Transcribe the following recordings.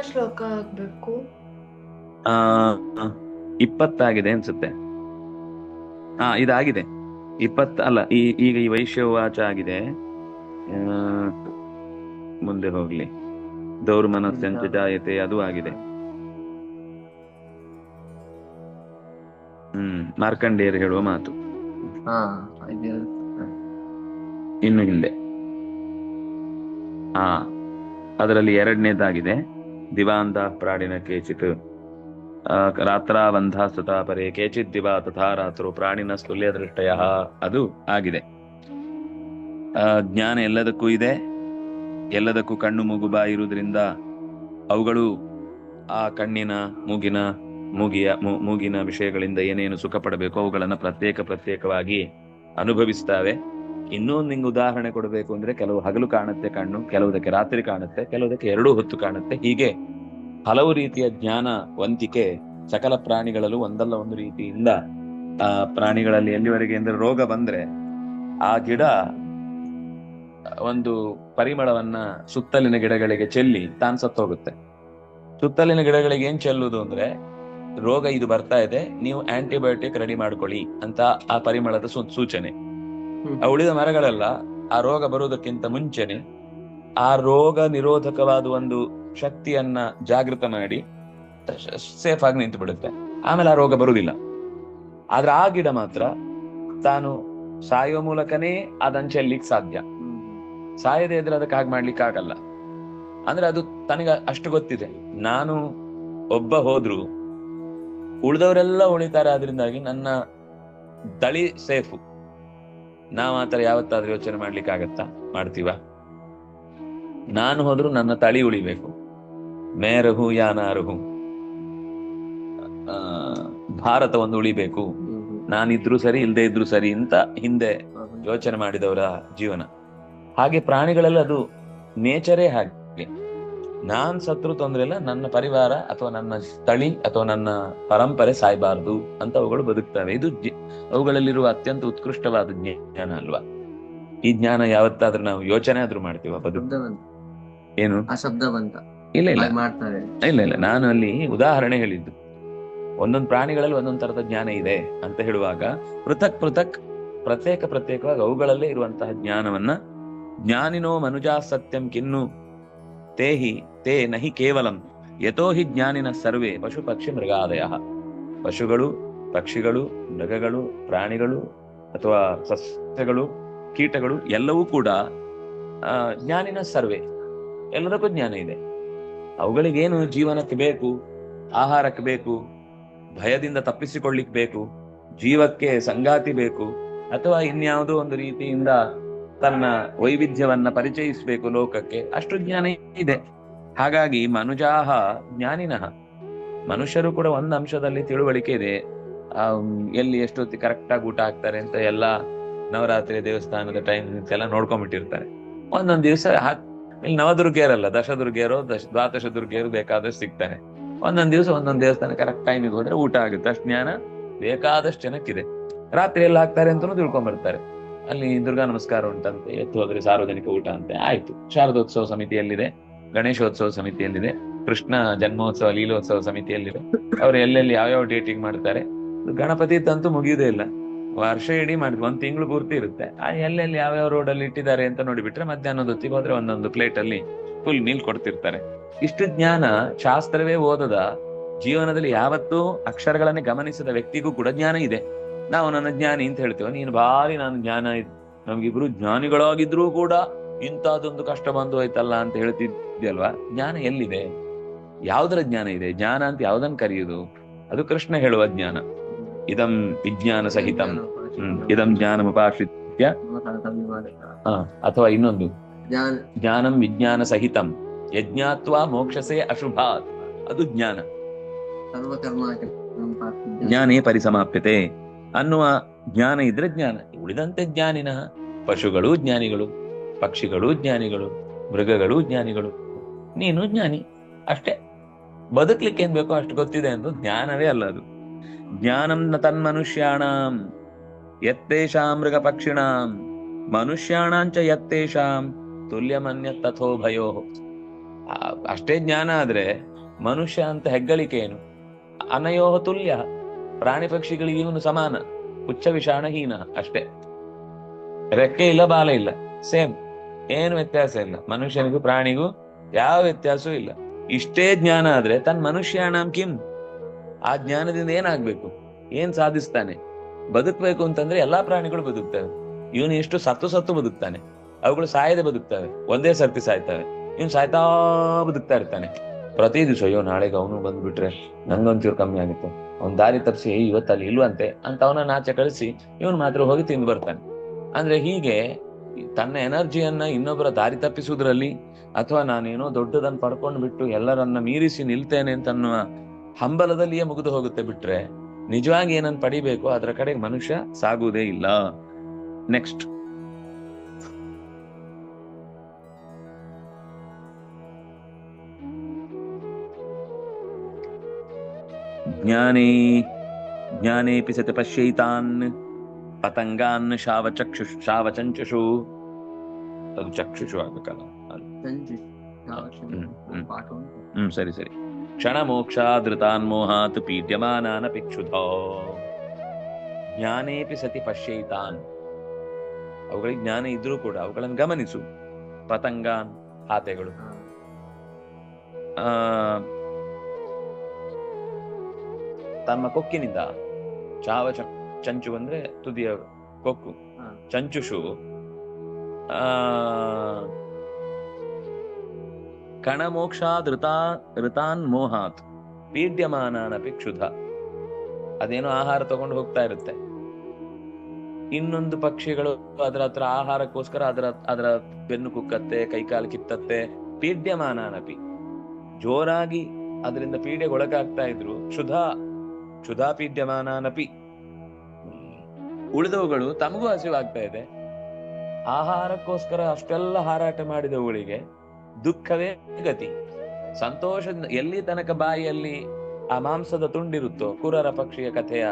ಶ್ಲೋಕ ಆಗ್ಬೇಕು. ಆ ಇಪ್ಪತ್ತಾಗಿದೆ ಅನ್ಸುತ್ತೆ. ಹಾ ಇದಾಗಿದೆ. ಇಪ್ಪತ್ತ ಅಲ್ಲ ಈ ಈಗ ಈ ವೈಶ್ಯವಾಚ ಆಗಿದೆ. ಆ, ಮುಂದೆ ಹೋಗ್ಲಿ. ದೌರ್ ಮನಸ್ಸಂಚ ಅದು ಆಗಿದೆ. ಹ್ಮ್ ಮಾರ್ಕಂಡೇಯರು ಹೇಳುವ ಮಾತು. ಇನ್ನು ಹಿಂದೆ. ಹಾ ಅದರಲ್ಲಿ ಎರಡನೇದಾಗಿದೆ. ದಿವಾಂತ ಪ್ರಾಣಿನ ಕೇಚಿತ್. ರಾತ್ರ ರಾತ್ರಾವಂಧ ಸುತಾ ಪರೇ ಕೇಚಿತ್ ದಿವಾ ತಥಾ ರಾತ್ರು ಪ್ರಾಣಿನ ಸ್ತುಲ್ಯ ದೃಷ್ಟಯ. ಅದು ಆಗಿದೆ. ಜ್ಞಾನ ಎಲ್ಲದಕ್ಕೂ ಇದೆ. ಎಲ್ಲದಕ್ಕೂ ಕಣ್ಣು ಮೂಗು ಬಾಯಿ ಇರುವುದರಿಂದ ಅವುಗಳು ಆ ಕಣ್ಣಿನ, ಮೂಗಿನ, ಮೂಗಿಯ ಮೂಗಿನ ವಿಷಯಗಳಿಂದ ಏನೇನು ಸುಖ ಪಡಬೇಕು ಅವುಗಳನ್ನು ಪ್ರತ್ಯೇಕ ಪ್ರತ್ಯೇಕವಾಗಿ ಅನುಭವಿಸ್ತವೆ ಇನ್ನೂ ನಿಂಗೆ ಉದಾಹರಣೆ ಕೊಡಬೇಕು ಅಂದ್ರೆ ಕೆಲವು ಹಗಲು ಕಾಣುತ್ತೆ ಕಣ್ಣು ಕೆಲವುದಕ್ಕೆ ರಾತ್ರಿ ಕಾಣುತ್ತೆ ಕೆಲವುದಕ್ಕೆ ಎರಡೂ ಹೊತ್ತು ಕಾಣುತ್ತೆ ಹೀಗೆ ಹಲವು ರೀತಿಯ ಜ್ಞಾನ ವಂತಿಕೆ ಸಕಲ ಪ್ರಾಣಿಗಳಲ್ಲೂ ಒಂದಲ್ಲ ಒಂದು ರೀತಿಯಿಂದ, ಆ ಪ್ರಾಣಿಗಳಲ್ಲಿ ಎಲ್ಲಿವರೆಗೆ ಅಂದ್ರೆ ರೋಗ ಬಂದ್ರೆ ಆ ಗಿಡ ಒಂದು ಪರಿಮಳವನ್ನ ಸುತ್ತಲಿನ ಗಿಡಗಳಿಗೆ ಚೆಲ್ಲಿ ತಾನು ಸತ್ತೋಗುತ್ತೆ ಸುತ್ತಲಿನ ಗಿಡಗಳಿಗೆ ಏನ್ ಚೆಲ್ಲುದು ಅಂದ್ರೆ ರೋಗ ಇದು ಬರ್ತಾ ಇದೆ, ನೀವು ಆಂಟಿಬಯೋಟಿಕ್ ರೆಡಿ ಮಾಡ್ಕೊಳ್ಳಿ ಅಂತ ಆ ಪರಿಮಳದ ಸೂಚನೆ. ಆ ಉಳಿದ ಮರಗಳೆಲ್ಲ ಆ ರೋಗ ಬರುವುದಕ್ಕಿಂತ ಮುಂಚೆನೆ ಆ ರೋಗ ನಿರೋಧಕವಾದ ಒಂದು ಶಕ್ತಿಯನ್ನ ಜಾಗೃತ ಮಾಡಿ ಸೇಫ್ ಆಗಿ ನಿಂತು ಬಿಡುತ್ತೆ. ಆಮೇಲೆ ಆ ರೋಗ ಬರುವುದಿಲ್ಲ. ಆದ್ರೆ ಆ ಗಿಡ ಮಾತ್ರ ತಾನು ಸಾಯುವ ಮೂಲಕನೇ ಅದನ್ನ ಚೆಲ್ಲಿಕ್ ಸಾಧ್ಯ. ಸಾಯದೇ ಇದ್ರೆ ಅದಕ್ಕೆ ಹಾಗೆ ಮಾಡ್ಲಿಕ್ಕೆ ಆಗಲ್ಲ. ಅಂದ್ರೆ ಅದು ತನಗ ಅಷ್ಟು ಗೊತ್ತಿದೆ. ನಾನು ಒಬ್ಬ ಹೋದ್ರು, ಉಳಿದವರೆಲ್ಲ ಉಳಿತಾರೆ ಅದರಿಂದಾಗಿ ನನ್ನ ತಳಿ ಸೇಫು ನಾವ್ ಆತರ ಯಾವತ್ತಾದ್ರೂ ಯೋಚನೆ ಮಾಡ್ಲಿಕ್ಕೆ ಆಗತ್ತಾ ಮಾಡ್ತೀವ? ನಾನು ಹೋದ್ರು ನನ್ನ ತಳಿ ಉಳಿಬೇಕು. ಮೇರಹು ಯಾನಾರಹು. ಭಾರತ ಒಂದು ಉಳಿಬೇಕು. ನಾನಿದ್ರು ಸರಿ ಇಲ್ಲದೆ ಇದ್ರು ಸರಿ ಅಂತ ಹಿಂದೆ ಯೋಚನೆ ಮಾಡಿದವರ ಜೀವನ. ಹಾಗೆ ಪ್ರಾಣಿಗಳೆಲ್ಲ ಅದು ನೇಚರೇ ಹಾಗೆ. ನಾನ್ ಸತ್ರು ತೊಂದ್ರೆ ಇಲ್ಲ ನನ್ನ ಪರಿವಾರ ಅಥವಾ ನನ್ನ ತಳಿ ಅಥವಾ ನನ್ನ ಪರಂಪರೆ ಸಾಯ್ಬಾರ್ದು ಅಂತ ಅವುಗಳು ಬದುಕ್ತವೆ. ಇದು ಅವುಗಳಲ್ಲಿರುವ ಅತ್ಯಂತ ಉತ್ಕೃಷ್ಟವಾದ ಜ್ಞಾನ ಅಲ್ವಾ? ಈ ಜ್ಞಾನ ಯಾವತ್ತಾದ್ರೂ ನಾವು ಯೋಚನೆ ಆದ್ರೂ ಮಾಡ್ತೀವ ಬದುಕು ಏನು? ಇಲ್ಲ ಇಲ್ಲ. ಮಾಡ್ತಾರೆ. ಇಲ್ಲ ಇಲ್ಲ. ನಾನು ಅಲ್ಲಿ ಉದಾಹರಣೆ ಹೇಳಿದ್ದು. ಒಂದೊಂದು ಪ್ರಾಣಿಗಳಲ್ಲಿ ಒಂದೊಂದು ತರದ ಜ್ಞಾನ ಇದೆ ಅಂತ ಹೇಳುವಾಗ ಪೃಥಕ್ ಪೃಥಕ್ ಪ್ರತ್ಯೇಕ ಪ್ರತ್ಯೇಕವಾಗಿ ಅವುಗಳಲ್ಲೇ ಇರುವಂತಹ ಜ್ಞಾನವನ್ನ ಜ್ಞಾನಿನೋ ಮನುಜಾ ಸತ್ಯಂ ಕಿನ್ನು ತೇಹಿ ತೇ ನಹಿ ಕೇವಲಂ ಯಥೋ ಹಿ ಜ್ಞಾನಿನ ಸರ್ವೇ ಪಶು ಪಕ್ಷಿ ಮೃಗಾದಯ. ಪಶುಗಳು ಪಕ್ಷಿಗಳು, ಮೃಗಗಳು, ಪ್ರಾಣಿಗಳು ಅಥವಾ ಸಸ್ಯಗಳು, ಕೀಟಗಳು ಎಲ್ಲವೂ ಕೂಡ ಜ್ಞಾನಿನ ಸರ್ವೆ. ಎಲ್ಲದಕ್ಕೂ ಜ್ಞಾನ ಇದೆ. ಅವುಗಳಿಗೇನು ಜೀವನಕ್ಕೆ ಬೇಕು, ಆಹಾರಕ್ಕೆ ಬೇಕು, ಭಯದಿಂದ ತಪ್ಪಿಸಿಕೊಳ್ಳಿಕ್ ಬೇಕು, ಜೀವಕ್ಕೆ ಸಂಗಾತಿ ಬೇಕು, ಅಥವಾ ಇನ್ಯಾವುದೋ ಒಂದು ರೀತಿಯಿಂದ ತನ್ನ ವೈವಿಧ್ಯವನ್ನ ಪರಿಚಯಿಸಬೇಕು ಲೋಕಕ್ಕೆ, ಅಷ್ಟು ಜ್ಞಾನ ಇದೆ. ಹಾಗಾಗಿ ಮನುಜಾಹ ಜ್ಞಾನಿನಃ ಮನುಷ್ಯರು ಕೂಡ ಒಂದು ಅಂಶದಲ್ಲಿ ತಿಳುವಳಿಕೆ ಇದೆ. ಎಲ್ಲಿ ಎಷ್ಟೊತ್ತಿಗೆ ಕರೆಕ್ಟ್ ಆಗಿ ಊಟ ಹಾಕ್ತಾರೆ ಅಂತ ಎಲ್ಲ ನವರಾತ್ರಿ ದೇವಸ್ಥಾನದ ಟೈಮ್ ಎಲ್ಲ ನೋಡ್ಕೊಂಡ್ಬಿಟ್ಟಿರ್ತಾರೆ. ಒಂದೊಂದ್ ದಿವಸ ಇಲ್ಲಿ ನವದುರ್ಗೆಯರಲ್ಲ, ದಶದುರ್ಗಿಯರು, ದಶ ದ್ವಾದಶ ದುರ್ಗೆಯರು ಬೇಕಾದಷ್ಟು ಸಿಗ್ತಾರೆ. ಒಂದೊಂದ್ ದಿವಸ ಒಂದೊಂದ್ ದೇವಸ್ಥಾನ ಕರೆಕ್ಟ್ ಟೈಮಿಗೆ ಹೋದ್ರೆ ಊಟ ಆಗುತ್ತೆ. ಅಷ್ಟು ಜ್ಞಾನ ಬೇಕಾದಷ್ಟು ಜನಕ್ಕಿದೆ. ರಾತ್ರಿ ಎಲ್ಲ ಹಾಕ್ತಾರೆ ಅಂತಾನು ತಿಳ್ಕೊಂಡ್ ಬರ್ತಾರೆ ಅಲ್ಲಿ ದುರ್ಗಾ ನಮಸ್ಕಾರ ಉಂಟಂತೆ, ಎತ್ತು ಹೋದ್ರೆ ಸಾರ್ವಜನಿಕ ಊಟ ಅಂತೆ, ಆಯ್ತು. ಶಾರದೋತ್ಸವ ಸಮಿತಿಯಲ್ಲಿದೆ, ಗಣೇಶೋತ್ಸವ ಸಮಿತಿಯಲ್ಲಿದೆ, ಕೃಷ್ಣ ಜನ್ಮೋತ್ಸವ, ಲೀಲೋತ್ಸವ ಸಮಿತಿಯಲ್ಲಿದೆ. ಅವ್ರು ಎಲ್ಲೆಲ್ಲಿ ಯಾವ್ಯಾವ ಡೇಟಿಂಗ್ ಮಾಡ್ತಾರೆ ಗಣಪತಿ ತಂತು ಮುಗಿಯುವುದೇ ಇಲ್ಲ. ವರ್ಷ ಇಡೀ ಮಾಡಿದ್ವಿ, ಒಂದ್ ತಿಂಗಳು ಪೂರ್ತಿ ಇರುತ್ತೆ. ಆ ಎಲ್ಲೆಲ್ಲಿ ಯಾವ್ಯಾವ ರೋಡ್ ಅಲ್ಲಿ ಇಟ್ಟಿದ್ದಾರೆ ಅಂತ ನೋಡಿಬಿಟ್ರೆ ಮಧ್ಯಾಹ್ನದ ಹೊತ್ತಿಗೆ ಹೋದ್ರೆ ಒಂದೊಂದು ಪ್ಲೇಟ್ ಅಲ್ಲಿ ಫುಲ್ ಮೀಲ್ ಕೊಡ್ತಿರ್ತಾರೆ. ಇಷ್ಟು ಜ್ಞಾನ ಶಾಸ್ತ್ರವೇ ಓದದ, ಜೀವನದಲ್ಲಿ ಯಾವತ್ತೂ ಅಕ್ಷರಗಳನ್ನೇ ಗಮನಿಸದ ವ್ಯಕ್ತಿಗೂ ಕೂಡ ಜ್ಞಾನ ಇದೆ. ನಾವು ನನ್ನ ಜ್ಞಾನಿ ಅಂತ ಹೇಳ್ತೇವೆ, ನೀನು ಭಾರಿ ನಾನು ಜ್ಞಾನ ಇದೆ, ನಮ್ಗಿಬ್ರು ಜ್ಞಾನಿಗಳಾಗಿದ್ರೂ ಕೂಡ ಇಂತಹದೊಂದು ಕಷ್ಟ ಬಂದು ಹೋಯ್ತಲ್ಲ ಅಂತ ಹೇಳ್ತಿದ್ಯಲ್ವಾ? ಜ್ಞಾನ ಎಲ್ಲಿದೆ? ಯಾವ್ದರ ಜ್ಞಾನ ಇದೆ? ಜ್ಞಾನ ಅಂತ ಯಾವ್ದನ್ನ ಕರೆಯುವುದು ಅದು ಕೃಷ್ಣ ಹೇಳುವ ಜ್ಞಾನ. ಇದಂ ವಿಜ್ಞಾನ ಸಹಿತಂ ಇದಂ ಜ್ಞಾನಮುಪಾಶ್ರಿತ್ಯ ಆ, ಅಥವಾ ಇನ್ನೊಂದು ಜ್ಞಾನ ಜ್ಞಾನಂ ವಿಜ್ಞಾನ ಸಹಿತಂ ಯಜ್ಞಾತ್ವಾ ಮೋಕ್ಷಸೆ ಅಶುಭಾತ್ ಅದು ಜ್ಞಾನ ಜ್ಞಾನೇ ಪರಿಸಮಾಪ್ಯತೆ ಅನ್ನುವ ಜ್ಞಾನ ಇದ್ರೆ ಜ್ಞಾನ ಉಳಿದಂತೆ ಜ್ಞಾನಿನ ಪಶುಗಳು ಜ್ಞಾನಿಗಳು ಪಕ್ಷಿಗಳು ಜ್ಞಾನಿಗಳು ಮೃಗಗಳು ಜ್ಞಾನಿಗಳು ನೀನು ಜ್ಞಾನಿ ಅಷ್ಟೇ ಬದುಕ್ಲಿಕ್ಕೆ ಏನ್ ಬೇಕೋ ಅಷ್ಟು ಗೊತ್ತಿದೆ ಅಂತ ಜ್ಞಾನವೇ ಅಲ್ಲ ಅದು ಜ್ಞಾನಂ ನ ತನ್ಮನುಷ್ಯಾಣಾಂ ಯತ್ತೇಷಾಂ ಮೃಗ ಪಕ್ಷಿಣಾಂ ಮನುಷ್ಯಾಣಾಂಚ ಯತ್ತೇಷಾಂ, ತುಲ್ಯಮನ್ಯ ತಥೋ ಭಯೋ. ಅಷ್ಟೇ ಜ್ಞಾನ ಆದ್ರೆ ಮನುಷ್ಯ ಅಂತ ಹೆಗ್ಗಳಿಕೆ ಏನು? ಅನಯೋಹ ತುಲ್ಯ, ಪ್ರಾಣಿ ಪಕ್ಷಿಗಳಿಗೆ ಸಮಾನ ಉಚ್ಚ ವಿಷಾಣಹೀನ ಅಷ್ಟೇ. ರೆಕ್ಕೆ ಇಲ್ಲ, ಬಾಲ ಇಲ್ಲ, ಸೇಮ್, ಏನು ವ್ಯತ್ಯಾಸ ಇಲ್ಲ. ಮನುಷ್ಯನಿಗೂ ಪ್ರಾಣಿಗೂ ಯಾವ ವ್ಯತ್ಯಾಸವೂ ಇಲ್ಲ. ಇಷ್ಟೇ ಜ್ಞಾನ ಆದ್ರೆ ತನ್ ಮನುಷ್ಯಾಣಾಂ ಕಿಂ? ಆ ಜ್ಞಾನದಿಂದ ಏನಾಗ್ಬೇಕು? ಏನ್ ಸಾಧಿಸ್ತಾನೆ? ಬದುಕ್ಬೇಕು ಅಂತಂದ್ರೆ ಎಲ್ಲಾ ಪ್ರಾಣಿಗಳು ಬದುಕ್ತವೆ. ಇವನು ಎಷ್ಟು ಸತ್ತು ಸತ್ತು ಬದುಕ್ತಾನೆ. ಅವುಗಳು ಸಾಯದೆ ಬದುಕ್ತವೆ. ಒಂದೇ ಸರ್ತಿ ಸಾಯ್ತವೆ. ಇವನು ಸಾಯ್ತಾ ಬದುಕ್ತಾ ಇರ್ತಾನೆ. ಪ್ರತಿ ದಿವಸ, ಅಯ್ಯೋ, ನಾಳೆಗೆ ಅವನು ಬಂದ್ಬಿಟ್ರೆ ನಂಗೊಂಚೂರು ಕಮ್ಮಿ ಆಗಿತ್ತು. ಅವ್ನ ದಾರಿ ತಪ್ಪಿಸಿ ಇವತ್ತಲ್ಲಿ ಇಲ್ವಂತೆ ಅಂತ ಅವನನ್ನ ನಾಚೆ ಕಳಿಸಿ ಇವನು ಮಾತ್ರ ಹೋಗಿ ತಿಂದು ಬರ್ತಾನೆ. ಅಂದ್ರೆ ಹೀಗೆ ತನ್ನ ಎನರ್ಜಿಯನ್ನ ಇನ್ನೊಬ್ಬರ ದಾರಿ ತಪ್ಪಿಸುವುದರಲ್ಲಿ ಅಥವಾ ನಾನೇನೋ ದೊಡ್ಡದನ್ನ ಪಡ್ಕೊಂಡು ಬಿಟ್ಟು ಎಲ್ಲರನ್ನ ಮೀರಿಸಿ ನಿಲ್ತೇನೆ ಅಂತ ಅನ್ನುವ ಹಂಬಲದಲ್ಲಿಯೇ ಮುಗಿದು ಹೋಗುತ್ತೆ ಬಿಟ್ರೆ ನಿಜವಾಗಿ ಏನನ್ನು ಪಡಿಬೇಕು? ಅದರ ಕಡೆ ಮನುಷ್ಯ ಸಾಗುವುದೇ ಇಲ್ಲ. ನೆಕ್ಸ್ಟ್ ಜ್ಞಾನೇ ಜ್ಞಾನೇಪಿ ಸತಿ ಪಶ್ಯೈತಾನ್ ಪತಂಗಾನ್ ಶಾವಚಕ್ಷು ಶಾವಚಂಚುಷು. ಅದು ಚಕ್ಷುಷು ಆಗಬೇಕಲ್ಲ. ಹ್ಮ್ ಸರಿ ಸರಿ. ಕ್ಷಣ ಮೋಕ್ಷಾದೃತಾನ್ ಮೋಹಾತ್ ಪೀಡ್ಯಮಾನಾನ ಪಿಕ್ಷುಧೋ ಜ್ಞಾನೇಪಿ ಸತಿ ಪಶ್ಯೈತಾನ್. ಅವುಗಳಿಗೆ ಜ್ಞಾನ ಇದ್ರೂ ಕೂಡ ಅವುಗಳನ್ನು ಗಮನಿಸು. ಪತಂಗಾನ್ ಹಾತೆಗಳು ಆ, ತಮ್ಮ ಕೊಕ್ಕಿನಿಂದ ಚಾವ ಚಂಚು ಅಂದ್ರೆ ತುದಿಯ ಕೊಕ್ಕು. ಚಂಚುಷು. ಆ ಕಣಮೋಕ್ಷಾದ್ ಋತಾ ಋತಾನ್ ಮೋಹಾತ್. ಪೀಡ್ಯಮಾನಪಿ ಕ್ಷುಧ. ಅದೇನೋ ಆಹಾರ ತಗೊಂಡು ಹೋಗ್ತಾ ಇರುತ್ತೆ. ಇನ್ನೊಂದು ಪಕ್ಷಿಗಳು ಅದರ ಹತ್ರ ಆಹಾರಕ್ಕೋಸ್ಕರ ಅದರ ಅದರ ಬೆನ್ನು ಕುಕ್ಕತ್ತೆ, ಕೈಕಾಲು ಕಿತ್ತತ್ತೆ. ಪೀಡ್ಯಮಾನನಪಿ. ಜೋರಾಗಿ ಅದರಿಂದ ಪೀಡೆಗೊಳಗಾಗ್ತಾ ಇದ್ರು, ಕ್ಷುಧಾ ಕ್ಷುಧಾ ಪೀಡ್ಯಮಾನನಪಿ. ಉಳಿದವುಗಳು ತಮಗೂ ಹಸಿವಾಗ್ತಾ ಇದೆ. ಆಹಾರಕ್ಕೋಸ್ಕರ ಅಷ್ಟೆಲ್ಲ ಹಾರಾಟ ಮಾಡಿದವುಗಳಿಗೆ ದುಃಖವೇ ಗತಿ. ಸಂತೋಷ ಎಲ್ಲಿ ತನಕ ಬಾಯಿಯಲ್ಲಿ ಆ ಮಾಂಸದ ತುಂಡಿರುತ್ತೋ, ಕುರರ ಪಕ್ಷಿಯ ಕಥೆಯ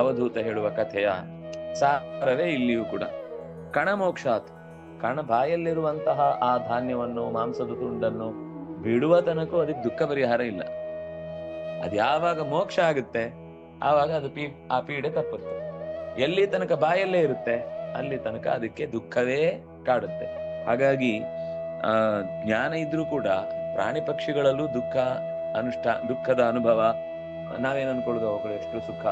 ಅವಧೂತ ಹೇಳುವ ಕಥೆಯ ಸಾರವೇ ಇಲ್ಲಿಯೂ ಕೂಡ. ಕಣಮೋಕ್ಷಾತ್ ಕಣ ಬಾಯಲ್ಲಿರುವಂತಹ ಆ ಧಾನ್ಯವನ್ನು, ಮಾಂಸದ ತುಂಡನ್ನು ಬಿಡುವ ತನಕ ಅದಕ್ಕೆ ದುಃಖ ಪರಿಹಾರ ಇಲ್ಲ. ಅದು ಯಾವಾಗ ಮೋಕ್ಷ ಆಗುತ್ತೆ, ಆವಾಗ ಅದು ಪೀ, ಆ ಪೀಡೆ ತಪ್ಪುತ್ತೆ. ಎಲ್ಲಿ ತನಕ ಬಾಯಲ್ಲೇ ಇರುತ್ತೆ, ಅಲ್ಲಿ ತನಕ ಅದಕ್ಕೆ ದುಃಖವೇ ಕಾಡುತ್ತೆ. ಹಾಗಾಗಿ, ಆ, ಜ್ಞಾನ ಇದ್ರೂ ಕೂಡ ಪ್ರಾಣಿ ಪಕ್ಷಿಗಳಲ್ಲೂ ದುಃಖ, ಅನುಷ್ಠಾ, ದುಃಖದ ಅನುಭವ, ನಾವೇನು ಅನ್ಕೊಳ್ಳೋದು ಅವುಗಳು ಎಷ್ಟು ಸುಖ?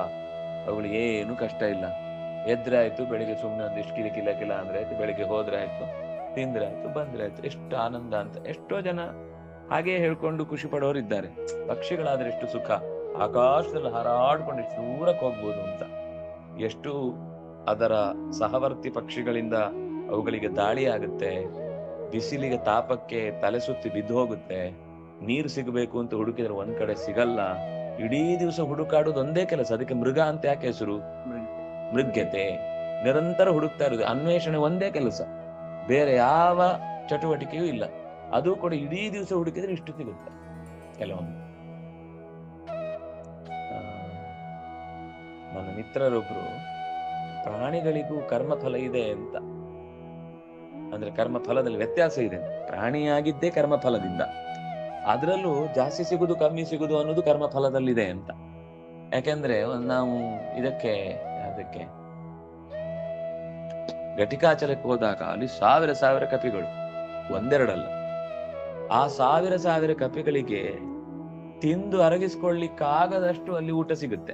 ಅವುಗಳು ಏನು ಕಷ್ಟ ಇಲ್ಲ. ಎದ್ರೆ ಆಯ್ತು ಬೆಳಿಗ್ಗೆ ಸುಮ್ಮನೆ ಒಂದಿಷ್ಟು ಕಿಲ ಕಿಲ ಕಿಲ ಅಂದ್ರೆ ಆಯ್ತು, ಬೆಳಿಗ್ಗೆ ಹೋದ್ರೆ ಆಯ್ತು ತಿಂದ್ರೆ ಆಯ್ತು ಬಂದ್ರೆ ಆಯ್ತು ಎಷ್ಟು ಆನಂದ ಅಂತ, ಎಷ್ಟೋ ಜನ ಹಾಗೆ ಹೇಳ್ಕೊಂಡು ಖುಷಿ ಪಡೋರು ಇದ್ದಾರೆ. ಪಕ್ಷಿಗಳಾದ್ರೆ ಎಷ್ಟು ಸುಖ? ಆಕಾಶದಲ್ಲಿ ಹಾರಾಡ್ಕೊಂಡು ಎಷ್ಟು ದೂರಕ್ಕೆ ಹೋಗ್ಬೋದು ಅಂತ. ಎಷ್ಟು ಅದರ ಸಹವರ್ತಿ ಪಕ್ಷಿಗಳಿಂದ ಅವುಗಳಿಗೆ ದಾಳಿ ಆಗುತ್ತೆ ಬಿಸಿಲಿಗೆ ತಾಪಕ್ಕೆ ತಲೆ ಸುತ್ತಿ ಬಿದ್ದು ಹೋಗುತ್ತೆ, ನೀರು ಸಿಗಬೇಕು ಅಂತ ಹುಡುಕಿದ್ರೆ ಒಂದ್ ಕಡೆ ಸಿಗಲ್ಲ, ಇಡೀ ದಿವಸ ಹುಡುಕಾಡೋದು ಒಂದೇ ಕೆಲಸ, ಅದಕ್ಕೆ ಮೃಗ ಅಂತ ಯಾಕೆ ಹೆಸರು? ಮೃಗ್ಯತೆ. ನಿರಂತರ ಹುಡುಕ್ತಾ ಇರೋದು ಅನ್ವೇಷಣೆ ಒಂದೇ ಕೆಲಸ, ಬೇರೆ ಯಾವ ಚಟುವಟಿಕೆಯೂ ಇಲ್ಲ, ಅದು ಕೂಡ ಇಡೀ ದಿವಸ ಹುಡುಕಿದ್ರೆ ಇಷ್ಟು ಸಿಗುತ್ತೆ, ಕೆಲವೊಮ್ಮೆ. ನನ್ನ ಮಿತ್ರರೊಬ್ರು ಪ್ರಾಣಿಗಳಿಗೂ ಕರ್ಮಫಲ ಇದೆ ಅಂತ. ಅಂದ್ರೆ ಕರ್ಮ ಫಲದಲ್ಲಿ ವ್ಯತ್ಯಾಸ ಇದೆ. ಪ್ರಾಣಿಯಾಗಿದ್ದೇ ಕರ್ಮಫಲದಿಂದ. ಅದರಲ್ಲೂ ಜಾಸ್ತಿ ಸಿಗುದು ಕಮ್ಮಿ ಸಿಗುದು ಅನ್ನೋದು ಕರ್ಮಫಲದಲ್ಲಿದೆ ಅಂತ. ಯಾಕೆಂದ್ರೆ ನಾವು ಇದಕ್ಕೆ ಅದಕ್ಕೆ ಘಟಿಕಾಚಲಕ್ಕೆ ಹೋದಾಗ ಅಲ್ಲಿ ಸಾವಿರ ಸಾವಿರ ಕಪಿಗಳು ಒಂದೆರಡಲ್ಲ. ಆ ಸಾವಿರ ಸಾವಿರ ಕಪಿಗಳಿಗೆ ತಿಂದು ಅರಗಿಸ್ಕೊಳ್ಳಿಕ್ಕಾಗದಷ್ಟು ಅಲ್ಲಿ ಊಟ ಸಿಗುತ್ತೆ.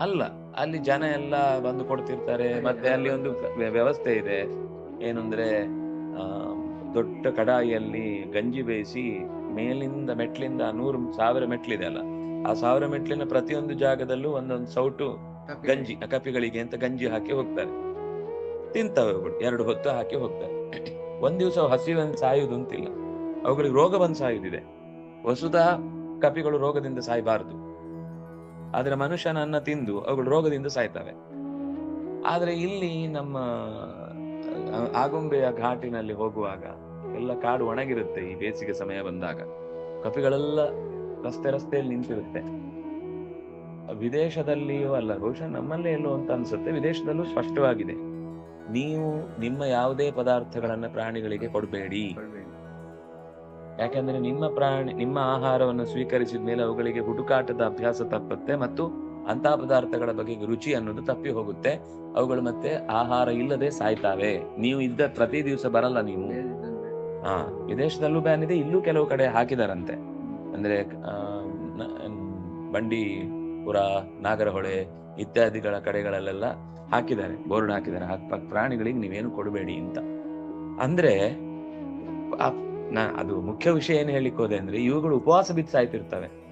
ಅಲ್ಲ. ಅಲ್ಲಿ ಜನ ಎಲ್ಲ ಬಂದು ಕೊಡ್ತಿರ್ತಾರೆ ಮತ್ತೆ ಅಲ್ಲಿ ಒಂದು ವ್ಯವಸ್ಥೆ ಇದೆ. ಏನಂದ್ರೆ ಆ ದೊಡ್ಡ ಕಡಾಯಿಯಲ್ಲಿ ಗಂಜಿ ಬೇಯಿಸಿ ಮೇಲಿಂದ ಮೆಟ್ಲಿಂದ ನೂರು ಸಾವಿರ ಮೆಟ್ಲಿದೆ ಅಲ್ಲ ಆ ಸಾವಿರ ಮೆಟ್ಲಿನ ಪ್ರತಿಯೊಂದು ಜಾಗದಲ್ಲೂ ಒಂದೊಂದು ಸೌಟು ಗಂಜಿ ಕಪಿಗಳಿಗೆ ಅಂತ ಗಂಜಿ ಹಾಕಿ ಹೋಗ್ತಾರೆ. ತಿಂತವೆ ಎರಡು ಹೊತ್ತು ಹಾಕಿ ಹೋಗ್ತಾರೆ. ಒಂದ್ ದಿವಸ ಹಸಿವಂತ ಸಾಯುವುದು ಅಂತಿಲ್ಲ. ಅವುಗಳಿಗೆ ರೋಗ ಬಂದು ಸಾಯುದಿದೆ ವಸುದ ಕಪಿಗಳು ರೋಗದಿಂದ ಸಾಯಬಾರದು. ಆದ್ರೆ ಮನುಷ್ಯನನ್ನ ತಿಂದು ಅವುಗಳು ರೋಗದಿಂದ ಸಾಯ್ತವೆ. ಆದ್ರೆ ಇಲ್ಲಿ ನಮ್ಮ ಆಗುಂಬೆಯ ಘಾಟಿನಲ್ಲಿ ಹೋಗುವಾಗ ಎಲ್ಲ ಕಾಡು ಒಣಗಿರುತ್ತೆ ಈ ಬೇಸಿಗೆ ಸಮಯ ಬಂದಾಗ. ಕಪಿಗಳೆಲ್ಲ ರಸ್ತೆ ರಸ್ತೆಯಲ್ಲಿ ನಿಂತಿರುತ್ತೆ. ವಿದೇಶದಲ್ಲಿಯೂ ಅಲ್ಲ, ಬಹುಶಃ ನಮ್ಮಲ್ಲೇ ಎಲ್ಲೋ ಅಂತ ಅನ್ಸುತ್ತೆ. ವಿದೇಶದಲ್ಲೂ ಸ್ಪಷ್ಟವಾಗಿದೆ. ನೀವು ನಿಮ್ಮ ಯಾವುದೇ ಪದಾರ್ಥಗಳನ್ನ ಪ್ರಾಣಿಗಳಿಗೆ ಕೊಡ್ಬೇಡಿ. ಯಾಕಂದ್ರೆ ನಿಮ್ಮ ಪ್ರಾಣಿ, ನಿಮ್ಮ ಆಹಾರವನ್ನು ಸ್ವೀಕರಿಸಿದ ಮೇಲೆ ಅವುಗಳಿಗೆ ಹುಡುಕಾಟದ ಅಭ್ಯಾಸ ತಪ್ಪುತ್ತೆ ಮತ್ತು ಅಂತಹ ಪದಾರ್ಥಗಳ ಬಗ್ಗೆ ರುಚಿ ಅನ್ನೋದು ತಪ್ಪಿ ಹೋಗುತ್ತೆ. ಅವುಗಳು ಮತ್ತೆ ಆಹಾರ ಇಲ್ಲದೆ ಸಾಯ್ತಾವೆ. ನೀವು ಇದ್ದ ಪ್ರತಿ ದಿವಸ ಬರಲ್ಲ ನೀವು. ಹಾ, ವಿದೇಶದಲ್ಲೂ ಬ್ಯಾನ್ ಇದೆ, ಇಲ್ಲೂ ಕೆಲವು ಕಡೆ ಹಾಕಿದಾರಂತೆ. ಅಂದ್ರೆ ಬಂಡಿಪುರ, ನಾಗರಹೊಳೆ ಇತ್ಯಾದಿಗಳ ಕಡೆಗಳಲ್ಲೆಲ್ಲ ಹಾಕಿದ್ದಾರೆ, ಬೋರ್ಡ್ ಹಾಕಿದ್ದಾರೆ. ಪ್ರಾಣಿಗಳಿಗೆ ನೀವೇನು ಕೊಡಬೇಡಿ ಅಂತ. ಅಂದ್ರೆ ನಾ- ಅದು ಮುಖ್ಯ ವಿಷಯ ಏನು ಹೇಳಿಕ್ ಹೋದೆ ಅಂದ್ರೆ, ಇವುಗಳು ಉಪವಾಸ ಬಿದ್ದು ಸಾಯ್ತಿರ್ತವೆ.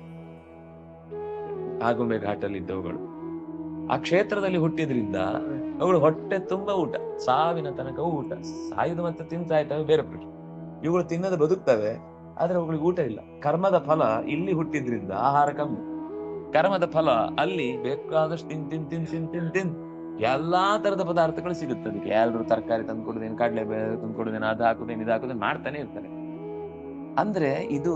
ಆಗುಂಬೆ ಘಾಟಲ್ಲಿ ಇದ್ದವುಗಳು. ಆ ಕ್ಷೇತ್ರದಲ್ಲಿ ಹುಟ್ಟಿದ್ರಿಂದ ಅವುಗಳು ಹೊಟ್ಟೆ ತುಂಬಾ ಊಟ, ಸಾವಿನ ತನಕವೂ ಊಟ. ಸಾಯುದು ಮತ್ತೆ ತಿಂದು ಸಾಯ್ತವೆ ಬೇರೆ ಪ್ರಶ್ನೆ. ಇವುಗಳು ತಿನ್ನದ ಬದುಕ್ತವೆ, ಆದ್ರೆ ಅವುಗಳಿಗೆ ಊಟ ಇಲ್ಲ. ಕರ್ಮದ ಫಲ ಇಲ್ಲಿ ಹುಟ್ಟಿದ್ರಿಂದ ಆಹಾರ ಕಮ್ಮಿ. ಕರ್ಮದ ಫಲ ಅಲ್ಲಿ ಬೇಕಾದಷ್ಟು ತಿನ್ ತಿನ್ ತಿನ್ ತಿನ್ ತಿನ್ ತಿನ್ ಎಲ್ಲಾ ತರದ ಪದಾರ್ಥಗಳು ಸಿಗುತ್ತೆ. ಅದಕ್ಕೆ ಎಲ್ರು ತರಕಾರಿ ತಂದು ಕೊಡುದೇನು ಕಡಲೆ ಬೇಳೆ ತಂದು ಕೊಡುದೇನು ಅದು ಹಾಕುದೇನು, ಇದು ಹಾಕುದೇನು ಮಾಡ್ತಾನೆ ಇರ್ತಾರೆ. ಅಂದ್ರೆ ಇದು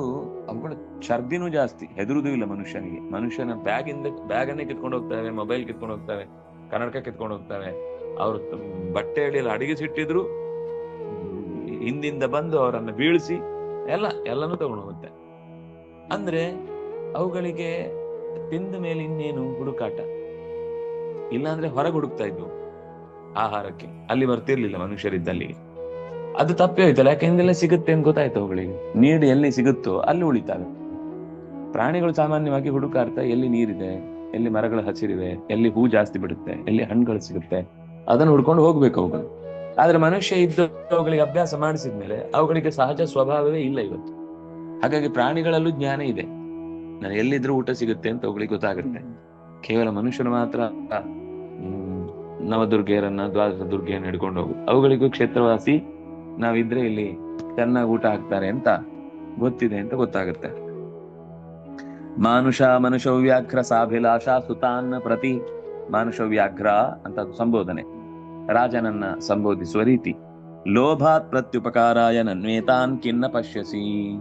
ಅವುಗಳ ಚರ್ಬಿನೂ ಜಾಸ್ತಿ, ಹೆದರುದು ಇಲ್ಲ ಮನುಷ್ಯನಿಗೆ. ಮನುಷ್ಯನ ಬ್ಯಾಗ್ ಇಂದ ಬ್ಯಾಗ್ ಅನ್ನೇ ಕಿತ್ಕೊಂಡು ಹೋಗ್ತಾವೆ ಮೊಬೈಲ್ ಕಿತ್ಕೊಂಡು ಹೋಗ್ತಾವೆ ಕನ್ನಡಕ ಕಿತ್ಕೊಂಡು ಹೋಗ್ತವೆ ಬಟ್ಟೆ ತಮ್ ಅಡಿಗೆ ಸಿಟ್ಟಿದ್ರು, ಹಿಂದಿಂದ ಬಂದು ಅವರನ್ನು ಬೀಳಿಸಿ, ಎಲ್ಲ, ಎಲ್ಲನೂ ತಗೊಂಡು ಹೋಗುತ್ತೆ. ಅಂದ್ರೆ ಅವುಗಳಿಗೆ ತಿಂದ ಮೇಲೆ ಇನ್ನೇನು ಹುಡುಕಾಟ? ಇಲ್ಲಾಂದ್ರೆ ಹೊರಗೆ ಹುಡುಕ್ತಾ ಇದ್ವು. ಆಹಾರಕ್ಕೆ. ಅಲ್ಲಿ ಬರ್ತಿರ್ಲಿಲ್ಲ ಮನುಷ್ಯರಿದ್ದಲ್ಲಿ. ಅದು ತಪ್ಪಿ ಹೋಯ್ತಲ್ಲ, ಯಾಕೆಂದ್ರೆ ಸಿಗುತ್ತೆ ಅಂತ ಗೊತ್ತಾಯ್ತು ಅವುಗಳಿಗೆ. ನೀರು ಎಲ್ಲಿ ಸಿಗುತ್ತೋ ಅಲ್ಲಿ ಉಳಿತಾವೆ. ಪ್ರಾಣಿಗಳು ಸಾಮಾನ್ಯವಾಗಿ ಹುಡುಕಾಡ್ತಾ ಎಲ್ಲಿ ನೀರಿದೆ, ಎಲ್ಲಿ ಮರಗಳು ಹಸಿರಿವೆ, ಎಲ್ಲಿ ಹೂ ಜಾಸ್ತಿ ಬಿಡುತ್ತೆ, ಎಲ್ಲಿ ಹಣ್ಣುಗಳು ಸಿಗುತ್ತೆ, ಅದನ್ನು ಹುಡ್ಕೊಂಡು ಹೋಗ್ಬೇಕು ಅವುಗಳು. ಆದ್ರೆ ಮನುಷ್ಯ ಇದ್ದ ಅವುಗಳಿಗೆ ಅಭ್ಯಾಸ ಮಾಡಿಸಿದ್ಮೇಲೆ ಅವುಗಳಿಗೆ ಸಹಜ ಸ್ವಭಾವವೇ ಇಲ್ಲ ಇವತ್ತು. ಹಾಗಾಗಿ ಪ್ರಾಣಿಗಳಲ್ಲೂ ಜ್ಞಾನ ಇದೆ. ನಾನು ಎಲ್ಲಿದ್ರೂ ಊಟ ಸಿಗುತ್ತೆ ಅಂತ ಅವುಗಳಿಗೆ ಗೊತ್ತಾಗುತ್ತೆ. ಕೇವಲ ಮನುಷ್ಯರು ಮಾತ್ರ ನವದುರ್ಗೆಯರನ್ನ ದ್ವಾದಶ ದುರ್ಗೆಯನ್ನು ಹಿಡ್ಕೊಂಡು ಹೋಗುದು ಅವುಗಳಿಗೂ ಕ್ಷೇತ್ರವಾಸಿ ನಾವಿದ್ರೆ ಇಲ್ಲಿ ಚೆನ್ನಾಗಿ ಊಟ ಹಾಕ್ತಾರೆ ಅಂತ ಗೊತ್ತಿದೆ ಅಂತ ಗೊತ್ತಾಗುತ್ತೆ. ಮಾನುಷ ಮನುಷ ವ್ಯಾಘ್ರ ಸಾಭಿಲಾಷ ಸುತಾನ್ನ ಪ್ರತಿ. ಮಾನುಷ ವ್ಯಾಘ್ರ ಅಂತ ಸಂಬೋಧನೆ. ರಾಜನನ್ನ ಸಂಬೋಧಿಸುವ ರೀತಿ. ಲೋಭಾತ್ ಪ್ರತ್ಯುಪಕಾರಾಯ ನನ್ವೇತಾನ್ ಕಿನ್ನ ಪಶ್ಯಸಿ.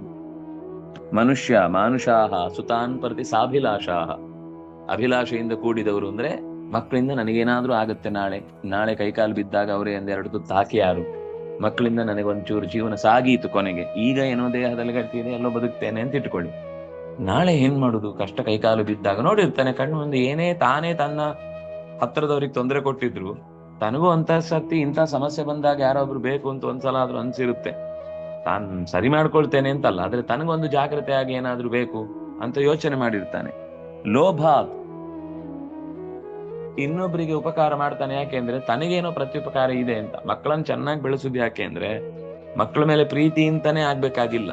ಮನುಷ್ಯ ಮಾನುಷಾಹ ಸುತಾನ್ ಪ್ರತಿ ಸಾಭಿಲಾಷಾಹ. ಅಭಿಲಾಷೆಯಿಂದ ಕೂಡಿದವರು ಅಂದ್ರೆ ಮಕ್ಕಳಿಂದ ನನಗೇನಾದ್ರೂ ಆಗುತ್ತೆ ನಾಳೆ. ನಾಳೆ ಕೈಕಾಲು ಬಿದ್ದಾಗ ಅವರೇ ಒಂದೆರಡು ತುತ್ತು ಹಾಕಿ ಯಾರು? ಮಕ್ಕಳಿಂದ ನನಗೆ ಒಂಚೂರು ಜೀವನ ಸಾಗೀತು ಕೊನೆಗೆ. ಈಗ ಏನೋ ದೇಹದಲ್ಲಿ ಗಟ್ಟಿದೆ, ಎಲ್ಲೋ ಬದುಕ್ತೇನೆ ಅಂತ ಇಟ್ಕೊಳ್ಳಿ. ನಾಳೆ ಏನ್ ಮಾಡುದು? ಕಷ್ಟ ಕೈಕಾಲು ಬಿದ್ದಾಗ ನೋಡಿರ್ತಾನೆ, ಕಣ್ಣು ಮುಂದೆ ಏನೇ ತಾನೇ ತನ್ನ ಹತ್ರದವ್ರಿಗೆ ತೊಂದರೆ ಕೊಟ್ಟಿದ್ರು. ತನಗೂ ಅಂತ ಸತಿ ಇಂಥ ಸಮಸ್ಯೆ ಬಂದಾಗ ಯಾರೊಬ್ರು ಬೇಕು ಅಂತ ಒಂದ್ಸಲ ಆದ್ರೂ ಅನ್ಸಿರುತ್ತೆ. ತಾನ್ ಸರಿ ಮಾಡ್ಕೊಳ್ತೇನೆ ಅಂತಲ್ಲ, ಆದ್ರೆ ತನಗೊಂದು ಜಾಗ್ರತೆ ಆಗಿ ಏನಾದ್ರೂ ಬೇಕು ಅಂತ ಯೋಚನೆ ಮಾಡಿರ್ತಾನೆ. ಲೋಭ ಇನ್ನೊಬ್ಬರಿಗೆ ಉಪಕಾರ ಮಾಡ್ತಾನೆ ಯಾಕೆಂದ್ರೆ ತನಗೇನೋ ಪ್ರತ್ಯುಪಕಾರ ಇದೆ ಅಂತ. ಮಕ್ಕಳನ್ನ ಚೆನ್ನಾಗಿ ಬೆಳೆಸುದು ಯಾಕೆ ಅಂದ್ರೆ ಮಕ್ಕಳ ಮೇಲೆ ಪ್ರೀತಿ ಅಂತಾನೆ ಆಗ್ಬೇಕಾಗಿಲ್ಲ.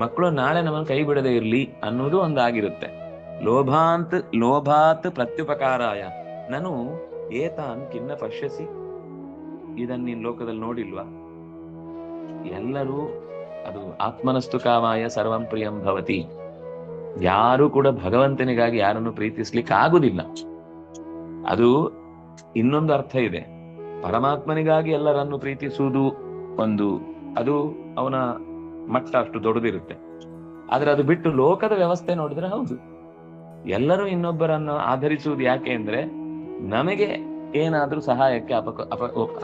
ಮಕ್ಕಳು ನಾಳೆ ನಮ್ಮನ್ನು ಕೈ ಬಿಡದೆ ಇರ್ಲಿ ಅನ್ನೋದು ಒಂದು ಆಗಿರುತ್ತೆ ಲೋಭಾಂತ್, ಲೋಭಾತ್ ಪ್ರತ್ಯುಪಕಾರಾಯ. ನಾನು ಏತಾನ್ ಕಿನ್ನ ಪಶ್ಯಸಿ. ಇದನ್ನ ನೀನ್ ಲೋಕದಲ್ಲಿ ನೋಡಿಲ್ವಾ? ಎಲ್ಲರೂ ಅದು ಆತ್ಮನಸ್ತು ಕಾಮಾಯ ಸರ್ವಂ ಪ್ರಿಯಂ ಭವತಿ. ಯಾರು ಕೂಡ ಭಗವಂತನಿಗಾಗಿ ಯಾರನ್ನು ಪ್ರೀತಿಸ್ಲಿಕ್ಕೆ ಆಗುದಿಲ್ಲ ಅದು ಇನ್ನೊಂದು ಅರ್ಥ ಇದೆ. ಪರಮಾತ್ಮನಿಗಾಗಿ ಎಲ್ಲರನ್ನು ಪ್ರೀತಿಸುವುದು ಒಂದು, ಅದು ಅವನ ಮಟ್ಟ ಅಷ್ಟು ದೊಡ್ಡದಿರುತ್ತೆ. ಆದ್ರೆ ಅದು ಬಿಟ್ಟು ಲೋಕದ ವ್ಯವಸ್ಥೆ ನೋಡಿದ್ರೆ ಹೌದು. ಎಲ್ಲರೂ ಇನ್ನೊಬ್ಬರನ್ನು ಆಧರಿಸುವುದು ಯಾಕೆ ಅಂದ್ರೆ ನಮಗೆ ಏನಾದ್ರೂ ಸಹಾಯಕ್ಕೆ ಅಪಕ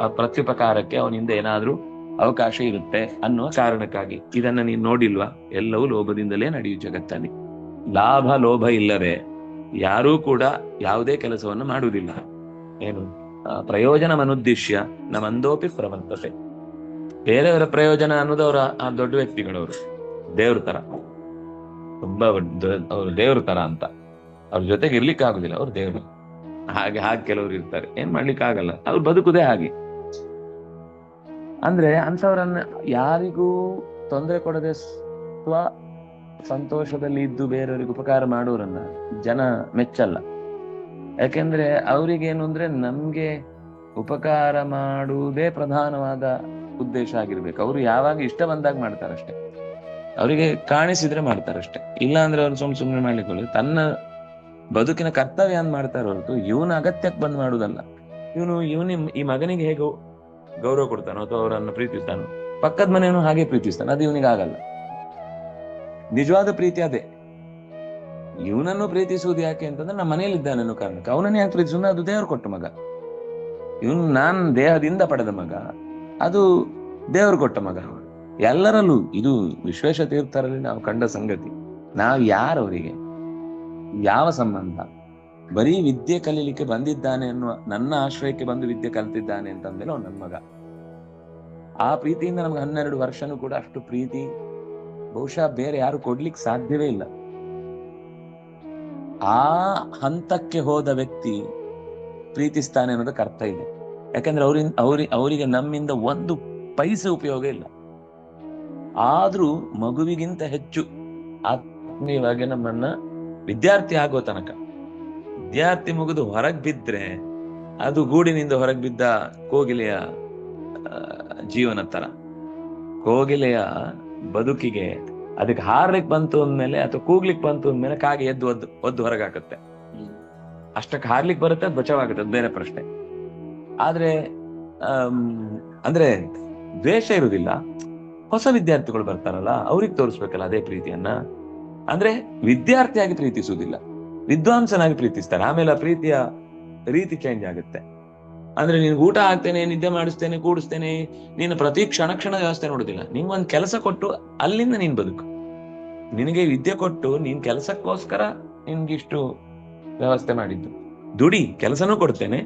ಪ್ರತ್ಯುಪಕಾರಕ್ಕೆ ಅವನಿಂದ ಏನಾದ್ರೂ ಅವಕಾಶ ಇರುತ್ತೆ ಅನ್ನುವ ಕಾರಣಕ್ಕಾಗಿ. ಇದನ್ನ ನೀನ್ ನೋಡಿಲ್ವಾ? ಎಲ್ಲವೂ ಲೋಭದಿಂದಲೇ ನಡೆಯುವ ಜಗತ್ತಲ್ಲಿ. ಲಾಭ, ಲೋಭ ಇಲ್ಲದೆ ಯಾರೂ ಕೂಡ ಯಾವುದೇ ಕೆಲಸವನ್ನು ಮಾಡುವುದಿಲ್ಲ. ಏನು? ಪ್ರಯೋಜನ ಪ್ರಯೋಜನವನ್ನುದ್ದೇಶ್ಯ ನಮ್ಮಂದೋಪಿ ಪ್ರವರ್ತತೆ. ಬೇರೆಯವರ ಪ್ರಯೋಜನ ಅನ್ನೋದು ಅವರ ಆ ದೊಡ್ಡ ವ್ಯಕ್ತಿಗಳವರು. ದೇವ್ರ ತರ. ತುಂಬಾ ಅವರು ದೇವ್ರ ತರ ಅಂತ. ಅವ್ರ ಜೊತೆಗೆ ಇರ್ಲಿಕ್ಕೆ ಆಗುದಿಲ್ಲ ಅವ್ರು ದೇವ್ರು. ಹಾಗೆ ಹಾಗೆ ಕೆಲವರು ಇರ್ತಾರೆ. ಏನ್ ಮಾಡ್ಲಿಕ್ಕೆ ಆಗಲ್ಲ. ಅವ್ರು ಬದುಕುದೇ ಹಾಗೆ. ಅಂದ್ರೆ ಅಂಥವ್ರನ್ನ ಯಾರಿಗೂ ತೊಂದರೆ ಕೊಡದೆ ಸ್ವ ಸಂತೋಷದಲ್ಲಿ ಇದ್ದು ಬೇರೆಯವರಿಗೆ ಉಪಕಾರ ಮಾಡೋರನ್ನ ಜನ ಮೆಚ್ಚಲ್ಲ. ಯಾಕೆಂದ್ರೆ ಅವ್ರಿಗೇನು ಅಂದ್ರೆ ನಮ್ಗೆ ಉಪಕಾರ ಮಾಡುವುದೇ ಪ್ರಧಾನವಾದ ಉದ್ದೇಶ ಆಗಿರ್ಬೇಕು. ಅವರು ಯಾವಾಗ ಇಷ್ಟ ಬಂದಾಗ ಮಾಡ್ತಾರಷ್ಟೇ. ಅವರಿಗೆ ಕಾಣಿಸಿದ್ರೆ ಮಾಡ್ತಾರಷ್ಟೇ. ಇಲ್ಲ ಅಂದ್ರೆ ಅವ್ರು ಸುಮ್ ಸುಮ್ನೆ ಮಾಡ್ಲಿಕ್ಕೆ. ತನ್ನ ಬದುಕಿನ ಕರ್ತವ್ಯ ಅಂತ ಮಾಡ್ತಾರ ಹೊರತು ಇವನ ಅಗತ್ಯಕ್ಕೆ ಬಂದ್ ಮಾಡುದಲ್ಲ. ಇವನು, ಇವನಿ ಈ ಮಗನಿಗೆ ಹೇಗೆ ಗೌರವ ಕೊಡ್ತಾನೋ ಅಥವಾ ಅವರನ್ನು ಪ್ರೀತಿಸ್ತಾನೋ, ಪಕ್ಕದ ಮನೆಯನ್ನು ಹಾಗೆ ಪ್ರೀತಿಸ್ತಾನೆ. ಅದು ಇವನಿಗೆ ಆಗಲ್ಲ ನಿಜವಾದ ಪ್ರೀತಿ ಅದೇ. ಇವನನ್ನು ಪ್ರೀತಿಸುವುದು ಯಾಕೆ ಅಂತಂದ್ರೆ ನಮ್ಮ ಮನೆಯಲ್ಲಿ ಇದ್ದಾನೆ ಅನ್ನೋ ಕಾರಣಕ್ಕೆ. ಅವನನ್ನು ಯಾಕೆ ಪ್ರೀತಿಸುವುದು? ಅದು ದೇವರು ಕೊಟ್ಟ ಮಗ. ಇವನು ನಾನು ದೇಹದಿಂದ ಪಡೆದ ಮಗ. ಅದು ದೇವರು ಕೊಟ್ಟ ಮಗ ಎಲ್ಲರಲ್ಲೂ ಇದು ವಿಶ್ವೇಶ ತೀರ್ಥರಲ್ಲಿ ನಾವು ಕಂಡ ಸಂಗತಿ. ನಾವು ಯಾರವರಿಗೆ ಯಾವ ಸಂಬಂಧ? ಬರೀ ವಿದ್ಯೆ ಕಲೀಲಿಕ್ಕೆ ಬಂದಿದ್ದಾನೆ ಅನ್ನುವ ನನ್ನ ಆಶ್ರಯಕ್ಕೆ ಬಂದು ವಿದ್ಯೆ ಕಲಿತಿದ್ದಾನೆ ಅಂತಂದ್ಮೇಲೆ ಅವ್ನು ನನ್ನ ಮಗ. ಆ ಪ್ರೀತಿಯಿಂದ ನಮ್ಗೆ ಹನ್ನೆರಡು ವರ್ಷನೂ ಕೂಡ ಅಷ್ಟು ಪ್ರೀತಿ ಬಹುಶಃ ಬೇರೆ ಯಾರು ಕೊಡ್ಲಿಕ್ಕೆ ಸಾಧ್ಯವೇ ಇಲ್ಲ. ಆ ಹಂತಕ್ಕೆ ಹೋದ ವ್ಯಕ್ತಿ ಪ್ರೀತಿಸ್ತಾನೆ ಅನ್ನೋದಕ್ಕೆ ಅರ್ಥ ಇದೆ. ಯಾಕಂದ್ರೆ ಅವ್ರಿಂದ ಅವ್ರಿ, ಅವರಿಗೆ ನಮ್ಮಿಂದ ಒಂದು ಪೈಸೆ ಉಪಯೋಗ ಇಲ್ಲ. ಆದ್ರೂ ಮಗುವಿಗಿಂತ ಹೆಚ್ಚು ಆತ್ಮೀಯವಾಗಿ ನಮ್ಮನ್ನ ವಿದ್ಯಾರ್ಥಿ ಆಗೋ ತನಕ, ವಿದ್ಯಾರ್ಥಿ ಮುಗಿದು ಹೊರಗ್ ಬಿದ್ರೆ ಅದು ಗೂಡಿನಿಂದ ಹೊರಗ್ ಬಿದ್ದ ಕೋಗಿಲೆಯ ಜೀವನ ತರ. ಕೋಗಿಲೆಯ ಬದುಕಿಗೆ, ಅದಕ್ಕೆ ಹಾರ್ಲಿಕ್ ಬಂತು ಅಂದ್ಮೇಲೆ ಅಥವಾ ಕೂಗ್ಲಿಕ್ ಬಂತು ಅಂದ್ಮೇಲೆ ಕಾಗೆ ಎದ್ದು ಒದ್ದು ಒದ್ದು ಹೊರಗಾಕತ್ತೆ. ಅಷ್ಟಕ್ಕೆ ಹಾರ್ಲಿಕ್ ಬರುತ್ತೆ, ಅದು ಬಚಾವಾಗುತ್ತೆ, ಅದು ಬೇರೆ ಪ್ರಶ್ನೆ. ಆದ್ರೆ ಅಂದ್ರೆ ದ್ವೇಷ ಇರುವುದಿಲ್ಲ. ಹೊಸ ವಿದ್ಯಾರ್ಥಿಗಳು ಬರ್ತಾರಲ್ಲ, ಅವ್ರಿಗೆ ತೋರಿಸ್ಬೇಕಲ್ಲ ಅದೇ ಪ್ರೀತಿಯನ್ನ. ಅಂದ್ರೆ ವಿದ್ಯಾರ್ಥಿಯಾಗಿ ಪ್ರೀತಿಸುವುದಿಲ್ಲ, ವಿದ್ವಾಂಸನಾಗಿ ಪ್ರೀತಿಸ್ತಾರೆ. ಆಮೇಲೆ ಆ ಪ್ರೀತಿಯ ರೀತಿ ಚೇಂಜ್ ಆಗುತ್ತೆ. ಅಂದ್ರೆ ನೀನ್ ಊಟ ಹಾಕ್ತೇನೆ, ನಿದ್ದೆ ಮಾಡಿಸ್ತೇನೆ, ಕೂಡಿಸ್ತೇನೆ ನೀನು ಪ್ರತಿ ಕ್ಷಣ ಕ್ಷಣ ವ್ಯವಸ್ಥೆ ನೋಡುದಿಲ್ಲ. ನಿಂಗೊಂದ್ ಕೆಲಸ ಕೊಟ್ಟು ಅಲ್ಲಿಂದ ನೀನ್ ಬದುಕು. ನಿನಗೆ ವಿದ್ಯೆ ಕೊಟ್ಟು ನೀನ್ ಕೆಲಸಕ್ಕೋಸ್ಕರ ನಿನ್ಗಿಷ್ಟು ವ್ಯವಸ್ಥೆ ಮಾಡಿದ್ದು. ದುಡಿ, ಕೆಲಸನೂ ಕೊಡ್ತೇನೆ.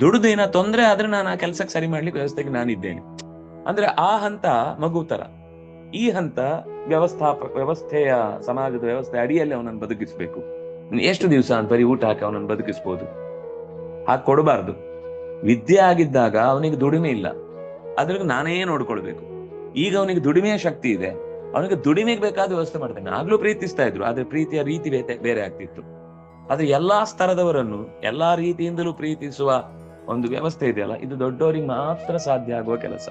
ದುಡಿದು ಏನೋ ತೊಂದ್ರೆ ಆದ್ರೆ ನಾನು ಆ ಕೆಲಸಕ್ಕೆ ಸರಿ ಮಾಡ್ಲಿಕ್ಕೆ ವ್ಯವಸ್ಥೆಗೆ ನಾನಿದ್ದೇನೆ. ಅಂದ್ರೆ ಆ ಹಂತ ಮಗು ತರ ಈ ಹಂತ ವ್ಯವಸ್ಥಾಪ, ವ್ಯವಸ್ಥೆಯ ಸಮಾಜದ ವ್ಯವಸ್ಥೆ ಅಡಿಯಲ್ಲಿ ಅವನನ್ನು ಬದುಕಿಸ್ಬೇಕು. ಎಷ್ಟು ದಿವಸ ಅಂತ ಬರೀ ಊಟ ಹಾಕಿ ಅವನನ್ನು ಬದುಕಿಸ್ಬೋದು. ಹಾಗೆ ಕೊಡಬಾರ್ದು. ವಿದ್ಯೆ ಆಗಿದ್ದಾಗ ಅವನಿಗೆ ದುಡಿಮೆ ಇಲ್ಲ. ಅದ್ರಿಗೆ ನಾನೇ ನೋಡ್ಕೊಳ್ಬೇಕು. ಈಗ ಅವನಿಗೆ ದುಡಿಮೆಯ ಶಕ್ತಿ ಇದೆ. ಅವನಿಗೆ ದುಡಿಮೆಗೆ ಬೇಕಾದ ವ್ಯವಸ್ಥೆ ಮಾಡ್ತಾನೆ. ಆಗ್ಲೂ ಪ್ರೀತಿಸ್ತಾ ಇದ್ರು, ಆದ್ರೆ ಪ್ರೀತಿಯ ರೀತಿ ಬೇರೆ ಆಗ್ತಿತ್ತು. ಆದ್ರೆ ಎಲ್ಲಾ ಸ್ತರದವರನ್ನು, ಎಲ್ಲಾ ರೀತಿಯಿಂದಲೂ ಪ್ರೀತಿಸುವ ಒಂದು ವ್ಯವಸ್ಥೆ ಇದೆಯಲ್ಲ, ಇದು ದೊಡ್ಡವರಿಗೆ ಮಾತ್ರ ಸಾಧ್ಯ ಆಗುವ ಕೆಲಸ.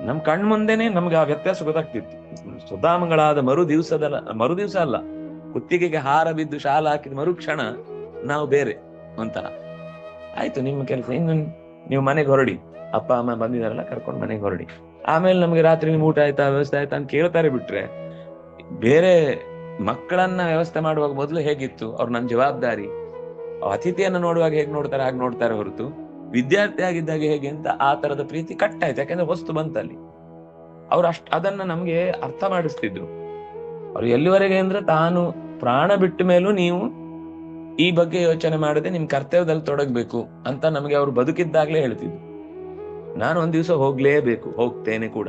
ನಮ್ ಕಣ್ ಮುಂದೆನೆ ನಮ್ಗೆ ಆ ವ್ಯತ್ಯಾಸ ಗೊತ್ತಾಗ್ತಿತ್ತು. ಸುಧಾಮಗಳಾದ ಮರು ದಿವಸದ ಮರು ದಿವಸ ಅಲ್ಲ, ಕುತ್ತಿಗೆಗೆ ಹಾರ ಬಿದ್ದು ಶಾಲ ಹಾಕಿದ ಮರುಕ್ಷಣ ನಾವು ಬೇರೆ ಒಂಥರ. ಆಯ್ತು, ನಿಮ್ಮ ಕೆಲಸ. ಇನ್ನು ನೀವು ಮನೆಗೆ ಹೊರಡಿ. ಅಪ್ಪ, ಅಮ್ಮ ಬಂದಿದಾರಲ್ಲ ಕರ್ಕೊಂಡು ಮನೆಗೆ ಹೊರಡಿ. ಆಮೇಲೆ ನಮ್ಗೆ ರಾತ್ರಿ ನಿಮ್ಗೆ ಊಟ ಆಯ್ತಾ, ವ್ಯವಸ್ಥೆ ಆಯ್ತಾ ಅಂತ ಕೇಳ್ತಾರೆ ಬಿಟ್ರೆ, ಬೇರೆ ಮಕ್ಕಳನ್ನ ವ್ಯವಸ್ಥೆ ಮಾಡುವಾಗ ಮೊದಲು ಹೇಗಿತ್ತು? ಅವ್ರು ನನ್ನ ಜವಾಬ್ದಾರಿ. ಅತಿಥಿಯನ್ನು ನೋಡುವಾಗ ಹೇಗೆ ನೋಡ್ತಾರೆ, ಹಾಗೆ ನೋಡ್ತಾರೆ ಹೊರತು. ವಿದ್ಯಾರ್ಥಿ ಆಗಿದ್ದಾಗ ಹೇಗೆ ಅಂತ ಆ ತರದ ಪ್ರೀತಿ ಕಟ್ಟಾಯ್ತು. ಯಾಕಂದ್ರೆ ವಸ್ತು ಬಂತಲ್ಲಿ. ಅವ್ರು ಅಷ್ಟ್, ಅದನ್ನ ನಮ್ಗೆ ಅರ್ಥ ಮಾಡಿಸ್ತಿದ್ರು. ಅವ್ರು ಎಲ್ಲಿವರೆಗೆ ಅಂದ್ರೆ ತಾನು ಪ್ರಾಣ ಬಿಟ್ಟ ಮೇಲೂ ನೀವು ಈ ಬಗ್ಗೆ ಯೋಚನೆ ಮಾಡದೆ, ನಿಮ್ ಕರ್ತವ್ಯದಲ್ಲಿ ತೊಡಗಬೇಕು ಅಂತ ನಮಗೆ ಅವ್ರು ಬದುಕಿದ್ದಾಗ್ಲೇ ಹೇಳ್ತಿದ್ರು. ನಾನು ಒಂದ್ ದಿವಸ ಹೋಗ್ಲೇಬೇಕು, ಹೋಗ್ತೇನೆ ಕೂಡ.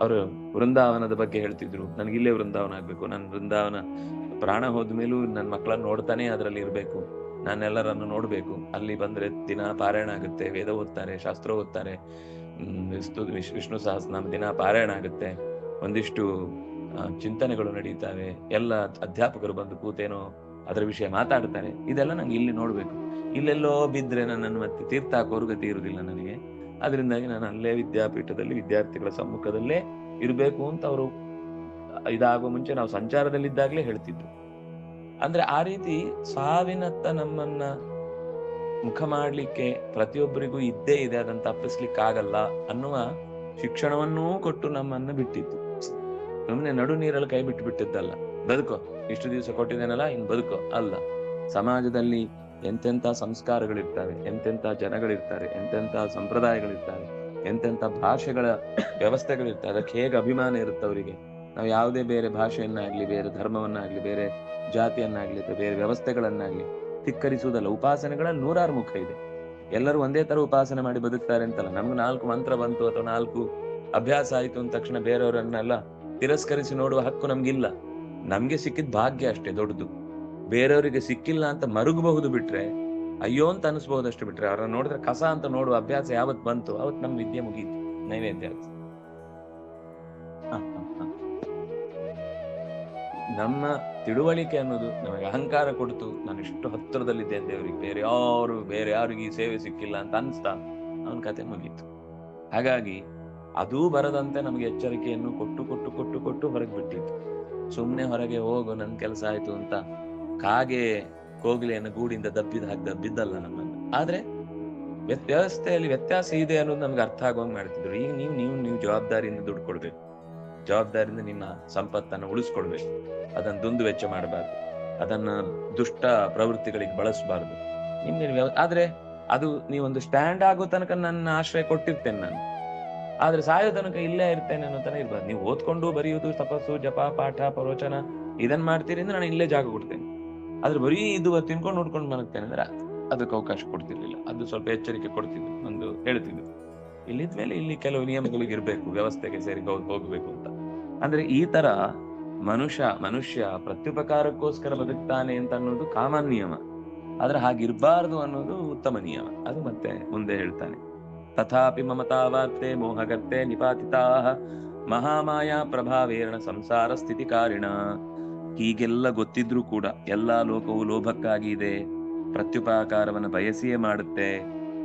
ಅವರು ವೃಂದಾವನದ ಬಗ್ಗೆ ಹೇಳ್ತಿದ್ರು. ನನಗೆ ಇಲ್ಲೇ ವೃಂದಾವನ ಆಗ್ಬೇಕು. ನನ್ನ ವೃಂದಾವನ ಪ್ರಾಣ ಹೋದ ಮೇಲೂ ನನ್ನ ಮಕ್ಕಳನ್ನ ನೋಡ್ತಾನೆ ಅದರಲ್ಲಿ ಇರ್ಬೇಕು. ನಾನೆಲ್ಲರನ್ನು ನೋಡ್ಬೇಕು. ಅಲ್ಲಿ ಬಂದ್ರೆ ದಿನ ಪಾರಾಯಣ ಆಗುತ್ತೆ, ವೇದ ಓದ್ತಾರೆ, ಶಾಸ್ತ್ರ ಓದ್ತಾರೆ. ವಿಷ್ಣು ಸಹಸ್ರನಾಮ ದಿನ ಪಾರಾಯಣ ಆಗುತ್ತೆ. ಒಂದಿಷ್ಟು ಚಿಂತನೆಗಳು ನಡೀತಾವೆ. ಎಲ್ಲ ಅಧ್ಯಾಪಕರು ಬಂದು ಕೂತೇನೋ ಅದರ ವಿಷಯ ಮಾತಾಡ್ತಾರೆ. ಇದೆಲ್ಲ ನಂಗೆ ಇಲ್ಲಿ ನೋಡ್ಬೇಕು. ಇಲ್ಲೆಲ್ಲೋ ಬಿದ್ದರೆ ನನ್ನನ್ನು ಮತ್ತೆ ತೀರ್ಥ ಹಾಕೋರು ಗತಿ ಇರುವುದಿಲ್ಲ ನನಗೆ. ಅದರಿಂದಾಗಿ ನಾನು ಅಲ್ಲೇ ವಿದ್ಯಾಪೀಠದಲ್ಲಿ ವಿದ್ಯಾರ್ಥಿಗಳ ಸಮ್ಮುಖದಲ್ಲೇ ಇರಬೇಕು ಅಂತ ಅವರು, ಇದಾಗುವ ಮುಂಚೆ ನಾವು ಸಂಚಾರದಲ್ಲಿದ್ದಾಗಲೇ ಹೇಳ್ತಿದ್ರು ಅಂದ್ರೆ ಆ ರೀತಿ ಸಾವಿನತ್ತ ನಮ್ಮನ್ನ ಮುಖ ಮಾಡಲಿಕ್ಕೆ ಪ್ರತಿಯೊಬ್ಬರಿಗೂ ಇದ್ದೇ ಇದೆ, ಅದನ್ನ ತಪ್ಪಿಸ್ಲಿಕ್ಕೆ ಆಗಲ್ಲ ಅನ್ನುವ ಶಿಕ್ಷಣವನ್ನೂ ಕೊಟ್ಟು ನಮ್ಮನ್ನು ಬಿಟ್ಟಿತ್ತು ಸುಮ್ಮನೆ ನಡು ನೀರಲ್ಲಿ ಕೈ ಬಿಟ್ಟು ಬಿಟ್ಟಿದ್ದಲ್ಲ. ಬದುಕೋ. ಇಷ್ಟು ದಿವಸ ಕೊಟ್ಟಿದ್ದೇನಲ್ಲ? ಇನ್ ಬದುಕು. ಅಲ್ಲ. ಸಮಾಜದಲ್ಲಿ ಎಂತೆಂತ ಸಂಸ್ಕಾರಗಳಿರ್ತವೆ ಎಂತೆಂತ ಜನಗಳಿರ್ತಾರೆ ಎಂತೆಂತ ಸಂಪ್ರದಾಯಗಳಿರ್ತಾರೆ ಎಂತೆಂತ ಭಾಷೆಗಳ ವ್ಯವಸ್ಥೆಗಳಿರ್ತವೆ, ಅದಕ್ಕೆ ಹೇಗೆ ಅಭಿಮಾನ ಇರುತ್ತೆ ಅವರಿಗೆ? ನಾವು ಯಾವುದೇ ಬೇರೆ ಭಾಷೆಯನ್ನಾಗ್ಲಿ, ಬೇರೆ ಧರ್ಮವನ್ನಾಗ್ಲಿ, ಬೇರೆ ಜಾತಿಯನ್ನಾಗ್ಲಿ, ಅಥವಾ ಬೇರೆ ವ್ಯವಸ್ಥೆಗಳನ್ನಾಗ್ಲಿ ತಿಕ್ಕರಿಸುವುದಲ್ಲ ಉಪಾಸನೆಗಳ ನೂರಾರು ಮುಖ ಇದೆ. ಎಲ್ಲರೂ ಒಂದೇ ತರ ಉಪಾಸನೆ ಮಾಡಿ ಬದುಕ್ತಾರೆ ಅಂತಲ್ಲ. ನಮ್ಗೆ ನಾಲ್ಕು ಮಂತ್ರ ಬಂತು ಅಥವಾ ನಾಲ್ಕು ಅಭ್ಯಾಸ ಆಯ್ತು ಅಂದ ತಕ್ಷಣ ಬೇರೆಯವರನ್ನೆಲ್ಲ ತಿರಸ್ಕರಿಸಿ ನೋಡುವ ಹಕ್ಕು ನಮ್ಗಿಲ್ಲ. ನಮ್ಗೆ ಸಿಕ್ಕಿದ ಭಾಗ್ಯ ಅಷ್ಟೇ, ದೊಡ್ಡದು. ಬೇರೆಯವರಿಗೆ ಸಿಕ್ಕಿಲ್ಲ ಅಂತ ಮರುಗಬಹುದು ಬಿಟ್ರೆ, ಅಯ್ಯೋ ಅಂತ ಅನಿಸ್ಬಹುದಷ್ಟು ಬಿಟ್ರೆ, ಅವ್ರನ್ನ ನೋಡಿದ್ರೆ ಕಸ ಅಂತ ನೋಡುವ ಅಭ್ಯಾಸ ಯಾವತ್ ಬಂತು, ಅವತ್ ನಮ್ ವಿದ್ಯೆ ಮುಗೀತು, ನೈವೇದ್ಯ. ನಮ್ಮ ತಿಳುವಳಿಕೆ ಅನ್ನೋದು ನಮಗೆ ಅಹಂಕಾರ ಕೊಡ್ತು ನಾನು ಇಷ್ಟು ಹತ್ತಿರದಲ್ಲಿದ್ದೇನೆ ದೇವರಿಗೆ, ಬೇರೆ ಯಾರು, ಬೇರೆ ಯಾರಿಗೆ ಈ ಸೇವೆ ಸಿಕ್ಕಿಲ್ಲ ಅಂತ ಅನ್ಸ್ತಾ, ಅವನ ಕತೆ ಮುಗೀತು. ಹಾಗಾಗಿ, ಅದೂ ಬರದಂತೆ ನಮಗೆ ಎಚ್ಚರಿಕೆಯನ್ನು ಕೊಟ್ಟು ಕೊಟ್ಟು ಕೊಟ್ಟು ಕೊಟ್ಟು ಹೊರಗೆ ಬಿಟ್ಟಿತ್ತು. ಸುಮ್ನೆ ಹೊರಗೆ ಹೋಗು, ನನ್ ಕೆಲಸ ಆಯ್ತು ಅಂತ ಕಾಗೆ ಕೋಗಿಲೆಯನ್ನು ಗೂಡಿಂದ ದಬ್ಬಿದ ಹಾಗೆ ದಬ್ಬಿದ್ದಲ್ಲ ನಮ್ಮನ್ನು. ಆದ್ರೆ ವ್ಯವಸ್ಥೆಯಲ್ಲಿ ವ್ಯತ್ಯಾಸ ಇದೆ ಅನ್ನೋದು ನಮ್ಗೆ ಅರ್ಥ ಆಗುವಂಗ್ ಮಾಡ್ತಿದ್ರು. ಈಗ ನೀವು ನೀವು ನೀವು ಜವಾಬ್ದಾರಿಯಿಂದ ದುಡ್ಡು ಕೊಡ್ಬೇಕು. ಜವಾಬ್ದಾರಿಯಿಂದ ನಿಮ್ಮ ಸಂಪತ್ತನ್ನು ಉಳಿಸ್ಕೊಡ್ಬೇಕು. ಅದನ್ನ ದುಂದು ವೆಚ್ಚ ಮಾಡಬಾರ್ದು. ಅದನ್ನ ದುಷ್ಟ ಪ್ರವೃತ್ತಿಗಳಿಗೆ ಬಳಸಬಾರ್ದು. ನಿಮ್ಗೆ ಆದ್ರೆ ಅದು ನೀವೊಂದು ಸ್ಟ್ಯಾಂಡ್ ಆಗೋ ತನಕ ನನ್ನ ಆಶ್ರಯ ಕೊಟ್ಟಿರ್ತೇನೆ ನಾನು. ಆದ್ರೆ ಸಾಯೋ ತನಕ ಇಲ್ಲೇ ಇರ್ತೇನೆ ಅನ್ನೋ ತರ ಇರ್ಬಾರ್ದು. ನೀವು ಓದ್ಕೊಂಡು ಬರೆಯುವುದು, ತಪಸ್ಸು, ಜಪ, ಪಾಠ, ಪ್ರವಚನ, ಇದನ್ ಮಾಡ್ತೀರಿ ಅಂದ್ರೆ ನಾನು ಇಲ್ಲೇ ಜಾಗ ಕೊಡ್ತೇನೆ. ಆದ್ರೆ ಬರೀ ಇದು ತಿನ್ಕೊಂಡು ನೋಡ್ಕೊಂಡು ಮಲಗ್ತೇನೆ ಅಂದ್ರೆ ಅದಕ್ಕೆ ಅವಕಾಶ ಕೊಡ್ತಿರ್ಲಿಲ್ಲ. ಅದು ಸ್ವಲ್ಪ ಎಚ್ಚರಿಕೆ ಕೊಡ್ತಿದ್ರು ಒಂದು ಹೇಳ್ತಿದ್ದು. ಇಲ್ಲಿದ್ಮೇಲೆ ಇಲ್ಲಿ ಕೆಲವು ನಿಯಮಗಳಿಗೆ ಇರಬೇಕು, ವ್ಯವಸ್ಥೆಗೆ ಸೇರಿ ಹೋಗ್- ಹೋಗ್ಬೇಕು ಅಂತ. ಅಂದ್ರೆ ಈ ತರ ಮನುಷ್ಯ ಮನುಷ್ಯ ಪ್ರತ್ಯುಪಕಾರಕ್ಕೋಸ್ಕರ ಬದುಕ್ತಾನೆ ಅಂತ ಅನ್ನೋದು ಕಾಮನ್ ನಿಯಮ. ಆದ್ರೆ ಹಾಗಿರ್ಬಾರ್ದು ಅನ್ನೋದು ಉತ್ತಮ ನಿಯಮ. ಅದು ಮತ್ತೆ ಮುಂದೆ ಹೇಳ್ತಾನೆ. ತಥಾಪಿ ಮಮತಾವಾರ್ತೆ ಮೋಹಗರ್ತೆ ನಿಪಾತಿತಾ ಮಹಾಮಾಯಾ ಪ್ರಭಾವೇರಣ ಸಂಸಾರ ಸ್ಥಿತಿ ಕಾರಣ ಹೀಗೆಲ್ಲ ಗೊತ್ತಿದ್ರೂ ಕೂಡ ಎಲ್ಲಾ ಲೋಕವು ಲೋಭಕ್ಕಾಗಿ ಇದೆ। ಪ್ರತ್ಯುಪಾಕಾರವನ್ನು ಬಯಸಿಯೇ ಮಾಡುತ್ತೆ।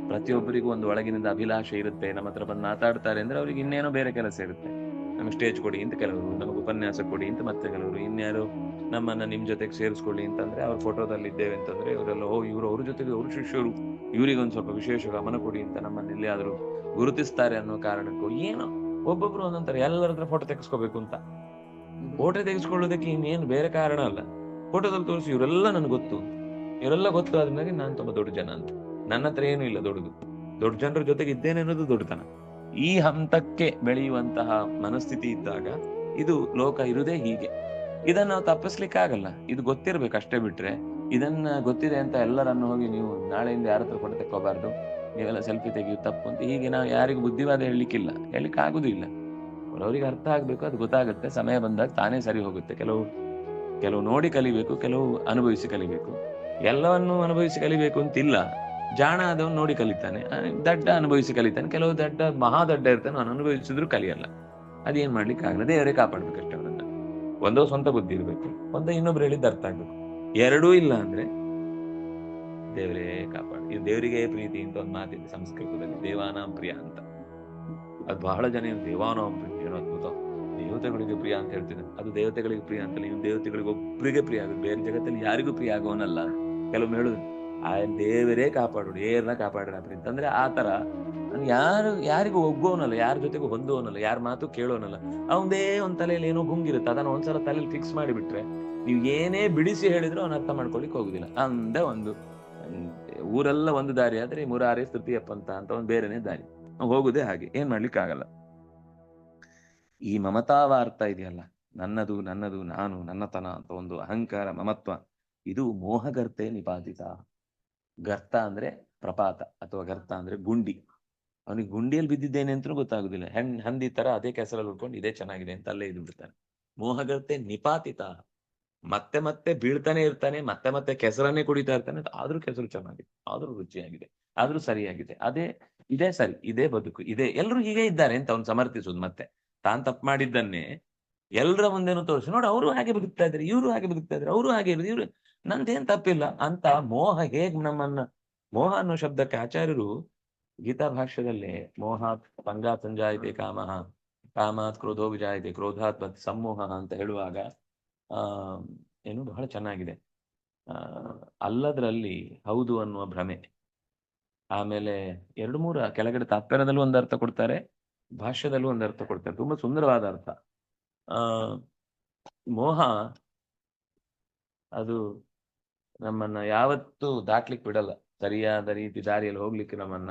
ಪ್ರತಿಯೊಬ್ಬರಿಗೂ ಒಂದು ಒಳಗಿನಿಂದ ಅಭಿಲಾಷೆ ಇರುತ್ತೆ। ನಮ್ಮ ಹತ್ರ ಬಂದು ಮಾತಾಡ್ತಾರೆ ಅಂದ್ರೆ ಅವ್ರಿಗೆ ಇನ್ನೇನೋ ಬೇರೆ ಕೆಲಸ ಇರುತ್ತೆ। ನಮಗೆ ಸ್ಟೇಜ್ ಕೊಡಿ ಅಂತ ಕೆಲವರು, ನಮಗೆ ಉಪನ್ಯಾಸ ಕೊಡಿ ಅಂತ ಮತ್ತೆ ಕೆಲವರು, ಇನ್ಯಾರು ನಮ್ಮನ್ನ ನಿಮ್ ಜೊತೆಗೆ ಸೇರಿಸ್ಕೊಳ್ಳಿ ಅಂತಂದ್ರೆ ಅವ್ರ ಫೋಟೋದಲ್ಲಿ ಇದ್ದೇವೆ ಅಂತಂದ್ರೆ ಇವರೆಲ್ಲ, ಓ, ಇವರು ಅವ್ರ ಜೊತೆಗೆ ಅವ್ರ ಶಿಷ್ಯರು. ಇವರಿಗೆ ಒಂದ್ ಸ್ವಲ್ಪ ವಿಶೇಷ ಗಮನ ಕೊಡಿ ಅಂತ ನಮ್ಮನ್ನ ಎಲ್ಲಿಯಾದ್ರೂ ಗುರುತಿಸ್ತಾರೆ ಅನ್ನೋ ಕಾರಣಕ್ಕೂ ಏನೋ ಒಬ್ಬೊಬ್ರು ಒಂದೊಂತಾರೆ ಎಲ್ಲರ ಹತ್ರ ಫೋಟೋ ತೆಗೆಸ್ಕೋಬೇಕು ಅಂತ. ಫೋಟೋ ತೆಗೆಸ್ಕೊಳ್ಳೋದಕ್ಕೆ ಇನ್ನೇನು ಬೇರೆ ಕಾರಣ ಅಲ್ಲ. ಫೋಟೋದಲ್ಲಿ ತೋರಿಸಿ ಇವರೆಲ್ಲ ನನಗೆ ಗೊತ್ತು. ಇವರೆಲ್ಲ ಗೊತ್ತು ಆದ್ಮೇಲೆ ನಾನು ತುಂಬಾ ದೊಡ್ಡ ಜನ ಅಂತ. ನನ್ನ ಹತ್ರ ಏನು ಇಲ್ಲ ದೊಡ್ಡದು. ದೊಡ್ಡ ಜನರ ಜೊತೆಗೆ ಇದ್ದೇನೆ ಅನ್ನೋದು ದೊಡ್ಡತನ. ಈ ಹಂತಕ್ಕೆ ಬೆಳೆಯುವಂತಹ ಮನಸ್ಥಿತಿ ಇದ್ದಾಗ ಇದು ಲೋಕ ಇರುದೇ ಹೀಗೆ. ಇದನ್ನ ನಾವು ತಪ್ಪಿಸ್ಲಿಕ್ಕೆ ಆಗಲ್ಲ ಇದು ಗೊತ್ತಿರ್ಬೇಕು ಅಷ್ಟೇ ಬಿಟ್ರೆ. ಇದನ್ನ ಗೊತ್ತಿದೆ ಅಂತ ಎಲ್ಲರನ್ನು ಹೋಗಿ ನೀವು ನಾಳೆಯಿಂದ ಯಾರ ಹತ್ರ ಕೊಡ ತೆಕ್ಕೋಬಾರ್ದು, ನೀವೆಲ್ಲ ಸೆಲ್ಫಿ ತೆಗೆಯು ತಪ್ಪು ಅಂತ ಹೀಗೆ ನಾವು ಯಾರಿಗೂ ಬುದ್ಧಿವಾದ ಹೇಳಲಿಕ್ಕಿಲ್ಲ. ಹೇಳಲಿಕ್ಕೆ ಆಗುದಿಲ್ಲ ಅವ್ರವ್ರಿಗೆ ಅರ್ಥ ಆಗ್ಬೇಕು, ಅದು ಗೊತ್ತಾಗುತ್ತೆ. ಸಮಯ ಬಂದಾಗ ತಾನೇ ಸರಿ ಹೋಗುತ್ತೆ. ಕೆಲವು ಕೆಲವು ನೋಡಿ ಕಲಿಬೇಕು, ಕೆಲವು ಅನುಭವಿಸಿ ಕಲಿಬೇಕು. ಎಲ್ಲವನ್ನು ಅನುಭವಿಸಿ ಕಲಿಬೇಕು ಅಂತಿಲ್ಲ. ಜಾಣ ಆದವನು ನೋಡಿ ಕಲಿತಾನೆ. ದಡ್ಡ ಅನುಭವಿಸಿ ಕಲಿತಾನೆ. ಕೆಲವು ದಡ್ಡ, ಮಹಾ ದಡ್ಡ ಇರ್ತಾನೆ. ಅನುಭವಿಸಿದ್ರು ಕಲಿಯಲ್ಲ. ಅದೇನ್ ಮಾಡ್ಲಿಕ್ಕೆ ಆಗಲ್ಲ ದೇವರೇ ಕಾಪಾಡ್ಬೇಕು ಅಷ್ಟೇ ಅವರನ್ನ ಒಂದೋ ಸ್ವಂತ ಬುದ್ಧಿ ಇರಬೇಕು ಒಂದೋ ಇನ್ನೊಬ್ರು ಹೇಳಿದ್ದು ಅರ್ಥ ಆಗ್ಬೇಕು. ಎರಡೂ ಇಲ್ಲ ಅಂದ್ರೆ? ದೇವರೇ ಕಾಪಾಡ. ಇದು ದೇವರಿಗೆ ಪ್ರೀತಿ ಅಂತ ಒಂದು ಮಾತಿದೆ ಸಂಸ್ಕೃತದಲ್ಲಿ ದೇವಾನಾಂ ಪ್ರಿಯ ಅಂತ. ಅದು ಬಹಳ ಜನ ಏನು ದೇವಾನಾಂ ಪ್ರೀತಿ ಏನೋ ಅದ್ಭುತ. ದೇವತೆಗಳಿಗೆ ಪ್ರಿಯ ಅಂತ ಹೇಳ್ತಿದ್ದಾರೆ. ಅದು ದೇವತೆಗಳಿಗೆ ಪ್ರಿಯ ಅಂತಲ್ಲ ನೀವು ದೇವತೆಗಳಿಗೆ ಒಬ್ಬರಿಗೆ ಪ್ರಿಯ ಆಗುತ್ತೆ ಬೇರೆ ಜಗತ್ತಲ್ಲಿ ಯಾರಿಗೂ ಪ್ರಿಯ ಆಗೋನಲ್ಲ. ಕೆಲವೊಮ್ಮೆ ಹೇಳುದು ಆ ದೇವರೇ ಕಾಪಾಡು ಏರ್ನ ಕಾಪಾಡ್ರ ಅಂತಂದ್ರೆ ಆ ತರ ನಾನ್ ಯಾರು, ಯಾರಿಗೂ ಒಗ್ಗೋನಲ್ಲ ಯಾರ ಜೊತೆಗೂ ಹೊಂದೋನಲ್ಲ ಯಾರ ಮಾತು ಕೇಳೋನಲ್ಲ. ಅವಂದೇ ಒಂದ್ ತಲೆಯಲ್ಲಿ ಏನೋ ಗುಂಗಿರುತ್ತೆ, ಅದನ್ನ ಒಂದ್ಸಲ ತಲೆಯಲ್ಲಿ ಫಿಕ್ಸ್ ಮಾಡಿಬಿಟ್ರೆ ನೀವು ಏನೇ ಬಿಡಿಸಿ ಹೇಳಿದ್ರು ಅವ್ನ ಅರ್ಥ ಮಾಡ್ಕೊಳಿಕ್ ಹೋಗುದಿಲ್ಲ. ಅಂದ ಒಂದು, ಊರೆಲ್ಲ ಒಂದು ದಾರಿ ಆದ್ರೆ ಮುರಾರಿ ತೃತೀಯಪ್ಪ ಅಂತ ಅಂತ ಒಂದು ಬೇರೆನೇ ದಾರಿ. ನಾವು ಹೋಗುದೇ ಹಾಗೆ, ಏನ್ ಮಾಡ್ಲಿಕ್ಕೆ ಆಗಲ್ಲ ಈ ಮಮತಾವ ಅರ್ಥ ಇದೆಯಲ್ಲ, ನನ್ನದು ನನ್ನದು, ನಾನು, ನನ್ನತನ ಅಂತ ಒಂದು ಅಹಂಕಾರ, ಮಮತ್ವ, ಇದು ಮೋಹಗರ್ತೆ ನಿಪಾತಿತ ಗರ್ತ ಅಂದ್ರೆ ಪ್ರಪಾತ ಅಥವಾ ಗರ್ತ ಅಂದ್ರೆ ಗುಂಡಿ. ಅವನಿಗೆ ಗುಂಡಿಯಲ್ಲಿ ಬಿದ್ದಿದ್ದೇನೆ ಅಂತ ಗೊತ್ತಾಗುದಿಲ್ಲ. ಹೆಣ್, ಹಂದಿ ತರ ಅದೇ ಕೆಸರಲ್ಲಿ ಉಳ್ಕೊಂಡು ಇದೇ ಚೆನ್ನಾಗಿದೆ ಅಂತ ಅಲ್ಲೇ ಇದು ಬಿಡ್ತಾನೆ. ಮೋಹಗತೆ ನಿಪಾತಿತ. ಮತ್ತೆ ಮತ್ತೆ ಬೀಳ್ತಾನೆ ಇರ್ತಾನೆ, ಮತ್ತೆ ಮತ್ತೆ ಕೆಸರನ್ನೇ ಕುಡಿತಾ ಇರ್ತಾನೆ. ಆದ್ರೂ ಕೆಸರು ಚೆನ್ನಾಗಿದೆ, ಆದ್ರೂ ರುಚಿಯಾಗಿದೆ, ಆದ್ರೂ ಸರಿಯಾಗಿದೆ. ಅದೇ, ಇದೇ ಸರಿ, ಇದೇ ಬದುಕು, ಇದೇ. ಎಲ್ರು ಹೀಗೆ ಇದ್ದಾರೆ ಅಂತ ಅವ್ನು ಸಮರ್ಥಿಸುದು ಮತ್ತೆ. ತಾನ್ ತಪ್ಪು ಮಾಡಿದ್ದನ್ನೇ ಎಲ್ಲರ ಮುಂದೇನು ತೋರಿಸಿ. ನೋಡಿ, ಅವರು ಹಾಗೆ ಬದುಕ್ತಾ ಇದ್ದಾರೆ, ಇವರು ಹಾಗೆ ಬದುಕ್ತಾ ಇದ್ದಾರೆ, ಅವರು ಹಾಗೆ ಇರೋದು, ಇವ್ರು. ನಂದೇನ್ ತಪ್ಪಿಲ್ಲ ಅಂತ ಮೋಹ ಹೇಗ್ ನಮ್ಮನ್ನ, ಮೋಹ ಅನ್ನೋ ಶಬ್ದಕ್ಕೆ ಆಚಾರ್ಯರು ಗೀತಾ ಭಾಷ್ಯದಲ್ಲಿ ಮೋಹಾತ್ ಪಂಗಾತ್ ಸಂಜಾಯಿತೆ ಕಾಮಃ, ಕಾಮಾತ್ ಕ್ರೋಧೋ ವಿಜಾಯಿತೆ ಕ್ರೋಧಾತ್ ಬತ್ ಸಮೋಹ ಅಂತ ಹೇಳುವಾಗ, ಆ, ಏನು ಬಹಳ ಚೆನ್ನಾಗಿದೆ. ಅಲ್ಲದ್ರಲ್ಲಿ ಹೌದು ಅನ್ನುವ ಭ್ರಮೆ. ಆಮೇಲೆ ಎರಡು ಮೂರು ಕೆಳಗಡೆ ತಾತ್ಪರ್ಯದಲ್ಲೂ ಒಂದು ಅರ್ಥ ಕೊಡ್ತಾರೆ, ಭಾಷ್ಯದಲ್ಲೂ ಒಂದು ಅರ್ಥ ಕೊಡ್ತಾರೆ. ತುಂಬಾ ಸುಂದರವಾದ ಅರ್ಥ. ಆ, ಮೋಹ ಅದು ನಮ್ಮನ್ನ ಯಾವತ್ತೂ ದಾಟ್ಲಿಕ್ಕೆ ಬಿಡಲ್ಲ. ಸರಿಯಾದ ರೀತಿ ದಾರಿಯಲ್ಲಿ ಹೋಗ್ಲಿಕ್ಕೆ ನಮ್ಮನ್ನ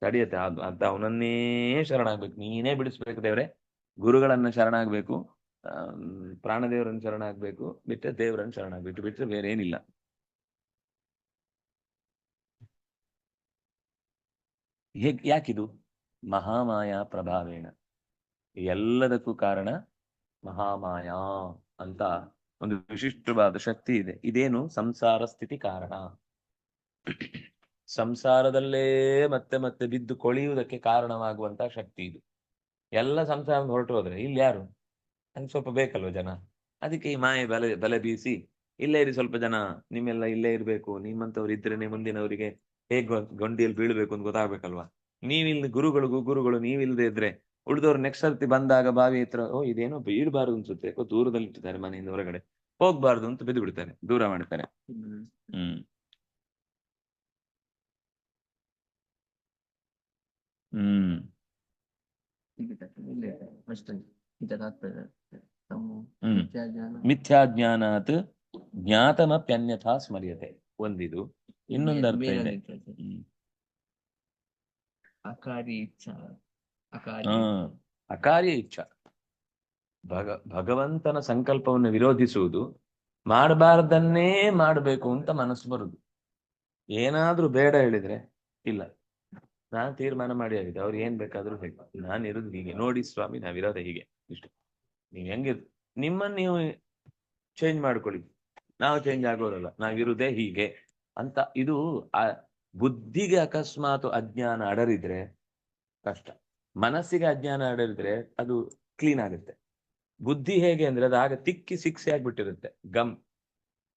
ತಡೆಯುತ್ತೆ. ಅಂತ ಅವನನ್ನೇ ಶರಣಾಗ್ಬೇಕು. ನೀನೇ ಬಿಡಿಸ್ಬೇಕು ದೇವ್ರೆ. ಗುರುಗಳನ್ನ ಶರಣಾಗ್ಬೇಕು. ಪ್ರಾಣ ಪ್ರಾಣದೇವರನ್ನ ಶರಣಾಗ್ಬೇಕು. ಬಿಟ್ಟರೆ ದೇವರನ್ನ ಶರಣಾಗ್ಬೇಕು ಬಿಟ್ಟರೆ ಬೇರೆ ಏನಿಲ್ಲ ಹೇಗ್, ಯಾಕಿದು? ಮಹಾಮಾಯಾ ಪ್ರಭಾವೇಣ. ಎಲ್ಲದಕ್ಕೂ ಕಾರಣ ಮಹಾಮಾಯಾ ಅಂತ ಒಂದು ವಿಶಿಷ್ಟವಾದ ಶಕ್ತಿ ಇದೆ. ಇದೇನು? ಸಂಸಾರ ಸ್ಥಿತಿ ಕಾರಣ. ಸಂಸಾರದಲ್ಲೇ ಮತ್ತೆ ಮತ್ತೆ ಬಿದ್ದು ಕೊಳೆಯುವುದಕ್ಕೆ ಕಾರಣವಾಗುವಂತಹ ಶಕ್ತಿ ಇದು. ಎಲ್ಲ ಸಂಸಾರ ಹೊರಟು ಹೋದ್ರೆ ಇಲ್ಲಿ ಯಾರು? ನಂಗೆ ಸ್ವಲ್ಪ ಬೇಕಲ್ವ ಜನ? ಅದಕ್ಕೆ ಈ ಮಾಯೆ ಬಲೆ ಬಲೆ ಬೀಸಿ ಇಲ್ಲೇ ಇರಿ ಸ್ವಲ್ಪ ಜನ ನಿಮ್ಮೆಲ್ಲ ಇಲ್ಲೇ ಇರಬೇಕು ನಿಮ್ಮಂತವ್ರು ಇದ್ರೇನೆ ಮುಂದಿನವರಿಗೆ ಹೇಗ್ ಗೊಂಡಿಯಲ್ಲಿ ಬೀಳ್ಬೇಕು ಅಂತ ಗೊತ್ತಾಗ್ಬೇಕಲ್ವಾ? ನೀವಿಲ್ ಗುರುಗಳು ಗುರುಗಳು ನೀವಿಲ್ಲದೆ ಇದ್ರೆ ಉಳಿದವ್ರು ನೆಕ್ಸ್ಟ್ ಸರ್ತಿ ಬಂದಾಗ ಬಾವಿ ಹತ್ರ ಓ ಇದೇನೋ ಬೀಳ್ಬಾರ್ದು ಅನ್ಸುತ್ತೆ. ಯಾಕೋ ದೂರದಲ್ಲಿ ಇಟ್ಟಿದ್ದಾರೆ ಮನೆಯಿಂದ ಹೊರಗಡೆ. ಹೋಗ್ಬಾರ್ದು ಅಂತ ಬಿದ್ದು ಬಿಡ್ತಾರೆ ದೂರ ಮಾಡ್ತಾರೆ. ಹ್ಮ್. ಹ್ಮ್ ಮಿಥ್ಯಾಜ್ಞಾನ ಮಿಥ್ಯಾಜ್ಞಾನಾತ್ ಜ್ಞಾತಮಪ್ಯನ್ಯಥಾ ಸ್ಮರ್ಯತೆ ಒಂದಿದು ಇನ್ನೊಂದು ಅರ್ಥ ಇದೆ. ಹ್ಮ್. ಅಕಾರಿ ಇಚ್ಛಾ ಅಕಾರಿ ಹಾ ಅಕಾರ್ಯ ಇಚ್ಛಾ ಭಗ ಭಗವಂತನ ಸಂಕಲ್ಪವನ್ನು ವಿರೋಧಿಸುವುದು ಮಾಡಬಾರ್ದನ್ನೇ ಮಾಡಬೇಕು ಅಂತ ಮನಸ್ಸು ಬರುದು ಏನಾದ್ರೂ ಬೇಡ ಹೇಳಿದ್ರೆ ಇಲ್ಲ ನಾನು ತೀರ್ಮಾನ ಮಾಡಿ ಆಗಿದೆ ಅವ್ರು ಏನ್ ಬೇಕಾದ್ರೂ ಹೇಳಿ ನಾನು ಇರೋದು ಹೀಗೆ. ನೋಡಿ ಸ್ವಾಮಿ, ನಾವಿರೋದೇ ಹೀಗೆ. ಇಷ್ಟು. ನೀವ್ ಹೆಂಗಿರ್ ನಿಮ್ಮನ್ನ ನೀವು ಚೇಂಜ್ ಮಾಡ್ಕೊಳ್ಳಿ. ನಾವು ಚೇಂಜ್ ಆಗೋರಲ್ಲ. ನಾವಿರುದೇ ಹೀಗೆ ಅಂತ ಇದು ಆ ಬುದ್ಧಿಗೆ ಅಕಸ್ಮಾತ್ ಅಜ್ಞಾನ ಅಡರಿದ್ರೆ ಕಷ್ಟ. ಮನಸ್ಸಿಗೆ ಅಜ್ಞಾನ ಅಡರಿದ್ರೆ ಅದು ಕ್ಲೀನ್ ಆಗುತ್ತೆ. ಬುದ್ಧಿ ಹೇಗೆ ಅಂದ್ರೆ ಅದು ಆಗ ತಿಕ್ಕಿ ಸಿಕ್ಸಿ ಆಗ್ಬಿಟ್ಟಿರುತ್ತೆ. ಗಮ್.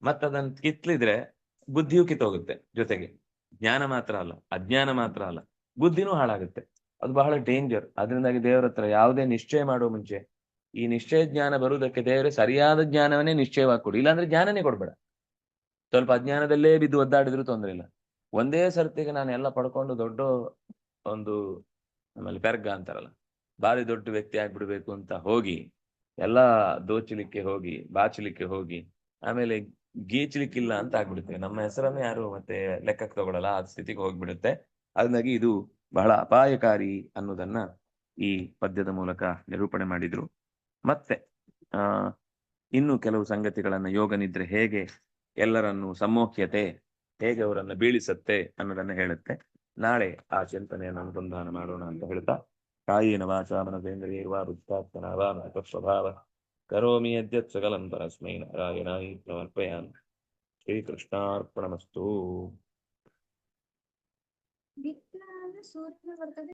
ಮತ್ತದನ್ನ ಕಿತ್ಲಿದ್ರೆ ಬುದ್ಧಿಯು ಕಿತ್ತೋಗುತ್ತೆ ಜೊತೆಗೆ. ಜ್ಞಾನ ಮಾತ್ರ ಅಲ್ಲ. ಅಜ್ಞಾನ ಮಾತ್ರ ಅಲ್ಲ. ಬುದ್ಧಿನೂ ಹಾಳಾಗುತ್ತೆ. ಅದು ಬಹಳ ಡೇಂಜರ್ ಅದರಿಂದಾಗಿ ದೇವರ ಹತ್ರ ಯಾವುದೇ ನಿಶ್ಚಯ ಮಾಡುವ ಮುಂಚೆ, ಈ ನಿಶ್ಚಯ ಜ್ಞಾನ ಬರುವುದಕ್ಕೆ ದೇವರೇ ಸರಿಯಾದ ಜ್ಞಾನವನ್ನೇ ನಿಶ್ಚಯವಾಗಿ ಕೊಡಿ. ಇಲ್ಲಾಂದ್ರೆ ಜ್ಞಾನನೇ ಕೊಡ್ಬೇಡ. ಸ್ವಲ್ಪ ಅಜ್ಞಾನದಲ್ಲೇ ಬಿದ್ದು ಒದ್ದಾಡಿದ್ರು ತೊಂದರೆ ಇಲ್ಲ. ಒಂದೇ ಸರ್ತಿಗೆ ನಾನು ಎಲ್ಲ ಪಡ್ಕೊಂಡು ದೊಡ್ಡ ಒಂದು ನಮ್ಮಲ್ಲಿ ಪೆರ್ಗ ಅಂತಾರಲ್ಲ, ಭಾರಿ ದೊಡ್ಡ ವ್ಯಕ್ತಿ ಆಗ್ಬಿಡ್ಬೇಕು ಅಂತ ಹೋಗಿ, ಎಲ್ಲ ದೋಚಲಿಕ್ಕೆ ಹೋಗಿ, ಬಾಚಲಿಕ್ಕೆ ಹೋಗಿ, ಆಮೇಲೆ ಗೀಚಲಿಕ್ಕಿಲ್ಲ ಅಂತ ಆಗ್ಬಿಡುತ್ತೆ. ನಮ್ಮ ಹೆಸರನ್ನು ಯಾರು ಮತ್ತೆ ಲೆಕ್ಕಕ್ಕೆ ತಗೊಳಲ್ಲ, ಆ ಸ್ಥಿತಿಗೆ ಹೋಗ್ಬಿಡುತ್ತೆ. ಅದನ್ನಾಗಿ ಇದು ಬಹಳ ಅಪಾಯಕಾರಿ ಅನ್ನೋದನ್ನ ಈ ಪದ್ಯದ ಮೂಲಕ ನಿರೂಪಣೆ ಮಾಡಿದ್ರು. ಮತ್ತೆ, ಆ, ಇನ್ನು ಕೆಲವು ಸಂಗತಿಗಳನ್ನ ಯೋಗ ನಿದ್ರೆ ಹೇಗೆ ಎಲ್ಲರನ್ನು ಸಮೋಖ್ಯತೆ ಹೇಗೆ ಅವರನ್ನ ಬೀಳಿಸತ್ತೆ ಅನ್ನೋದನ್ನ ಹೇಳುತ್ತೆ. ನಾಳೆ ಆ ಚಿಂತನೆಯನ್ನು ಅನುಸಂಧಾನ ಮಾಡೋಣ ಅಂತ ಹೇಳ್ತಾ, ಕಾಯೇನ ವಾಚ ಮನಸೇಂದ್ರಿಯರ್ವಾ ವೃತ್ತಾತ್ಮನ ವಾ ಸ್ವಭಾವ ಕರೋಮಿ ಅದ್ಯತ್ ಸಕಲಂ ಪರಸ್ಮೈ ನಾರಾಯಣಾಯಿ ಸಮರ್ಪಯಾಮಿ. ಶ್ರೀಕೃಷ್ಣಾರ್ಪಣಮಸ್ತು. ಮಿತ್ರ ಅಂದ್ರೆ ಸೂರ್ಯನ ಬರ್ತದೆ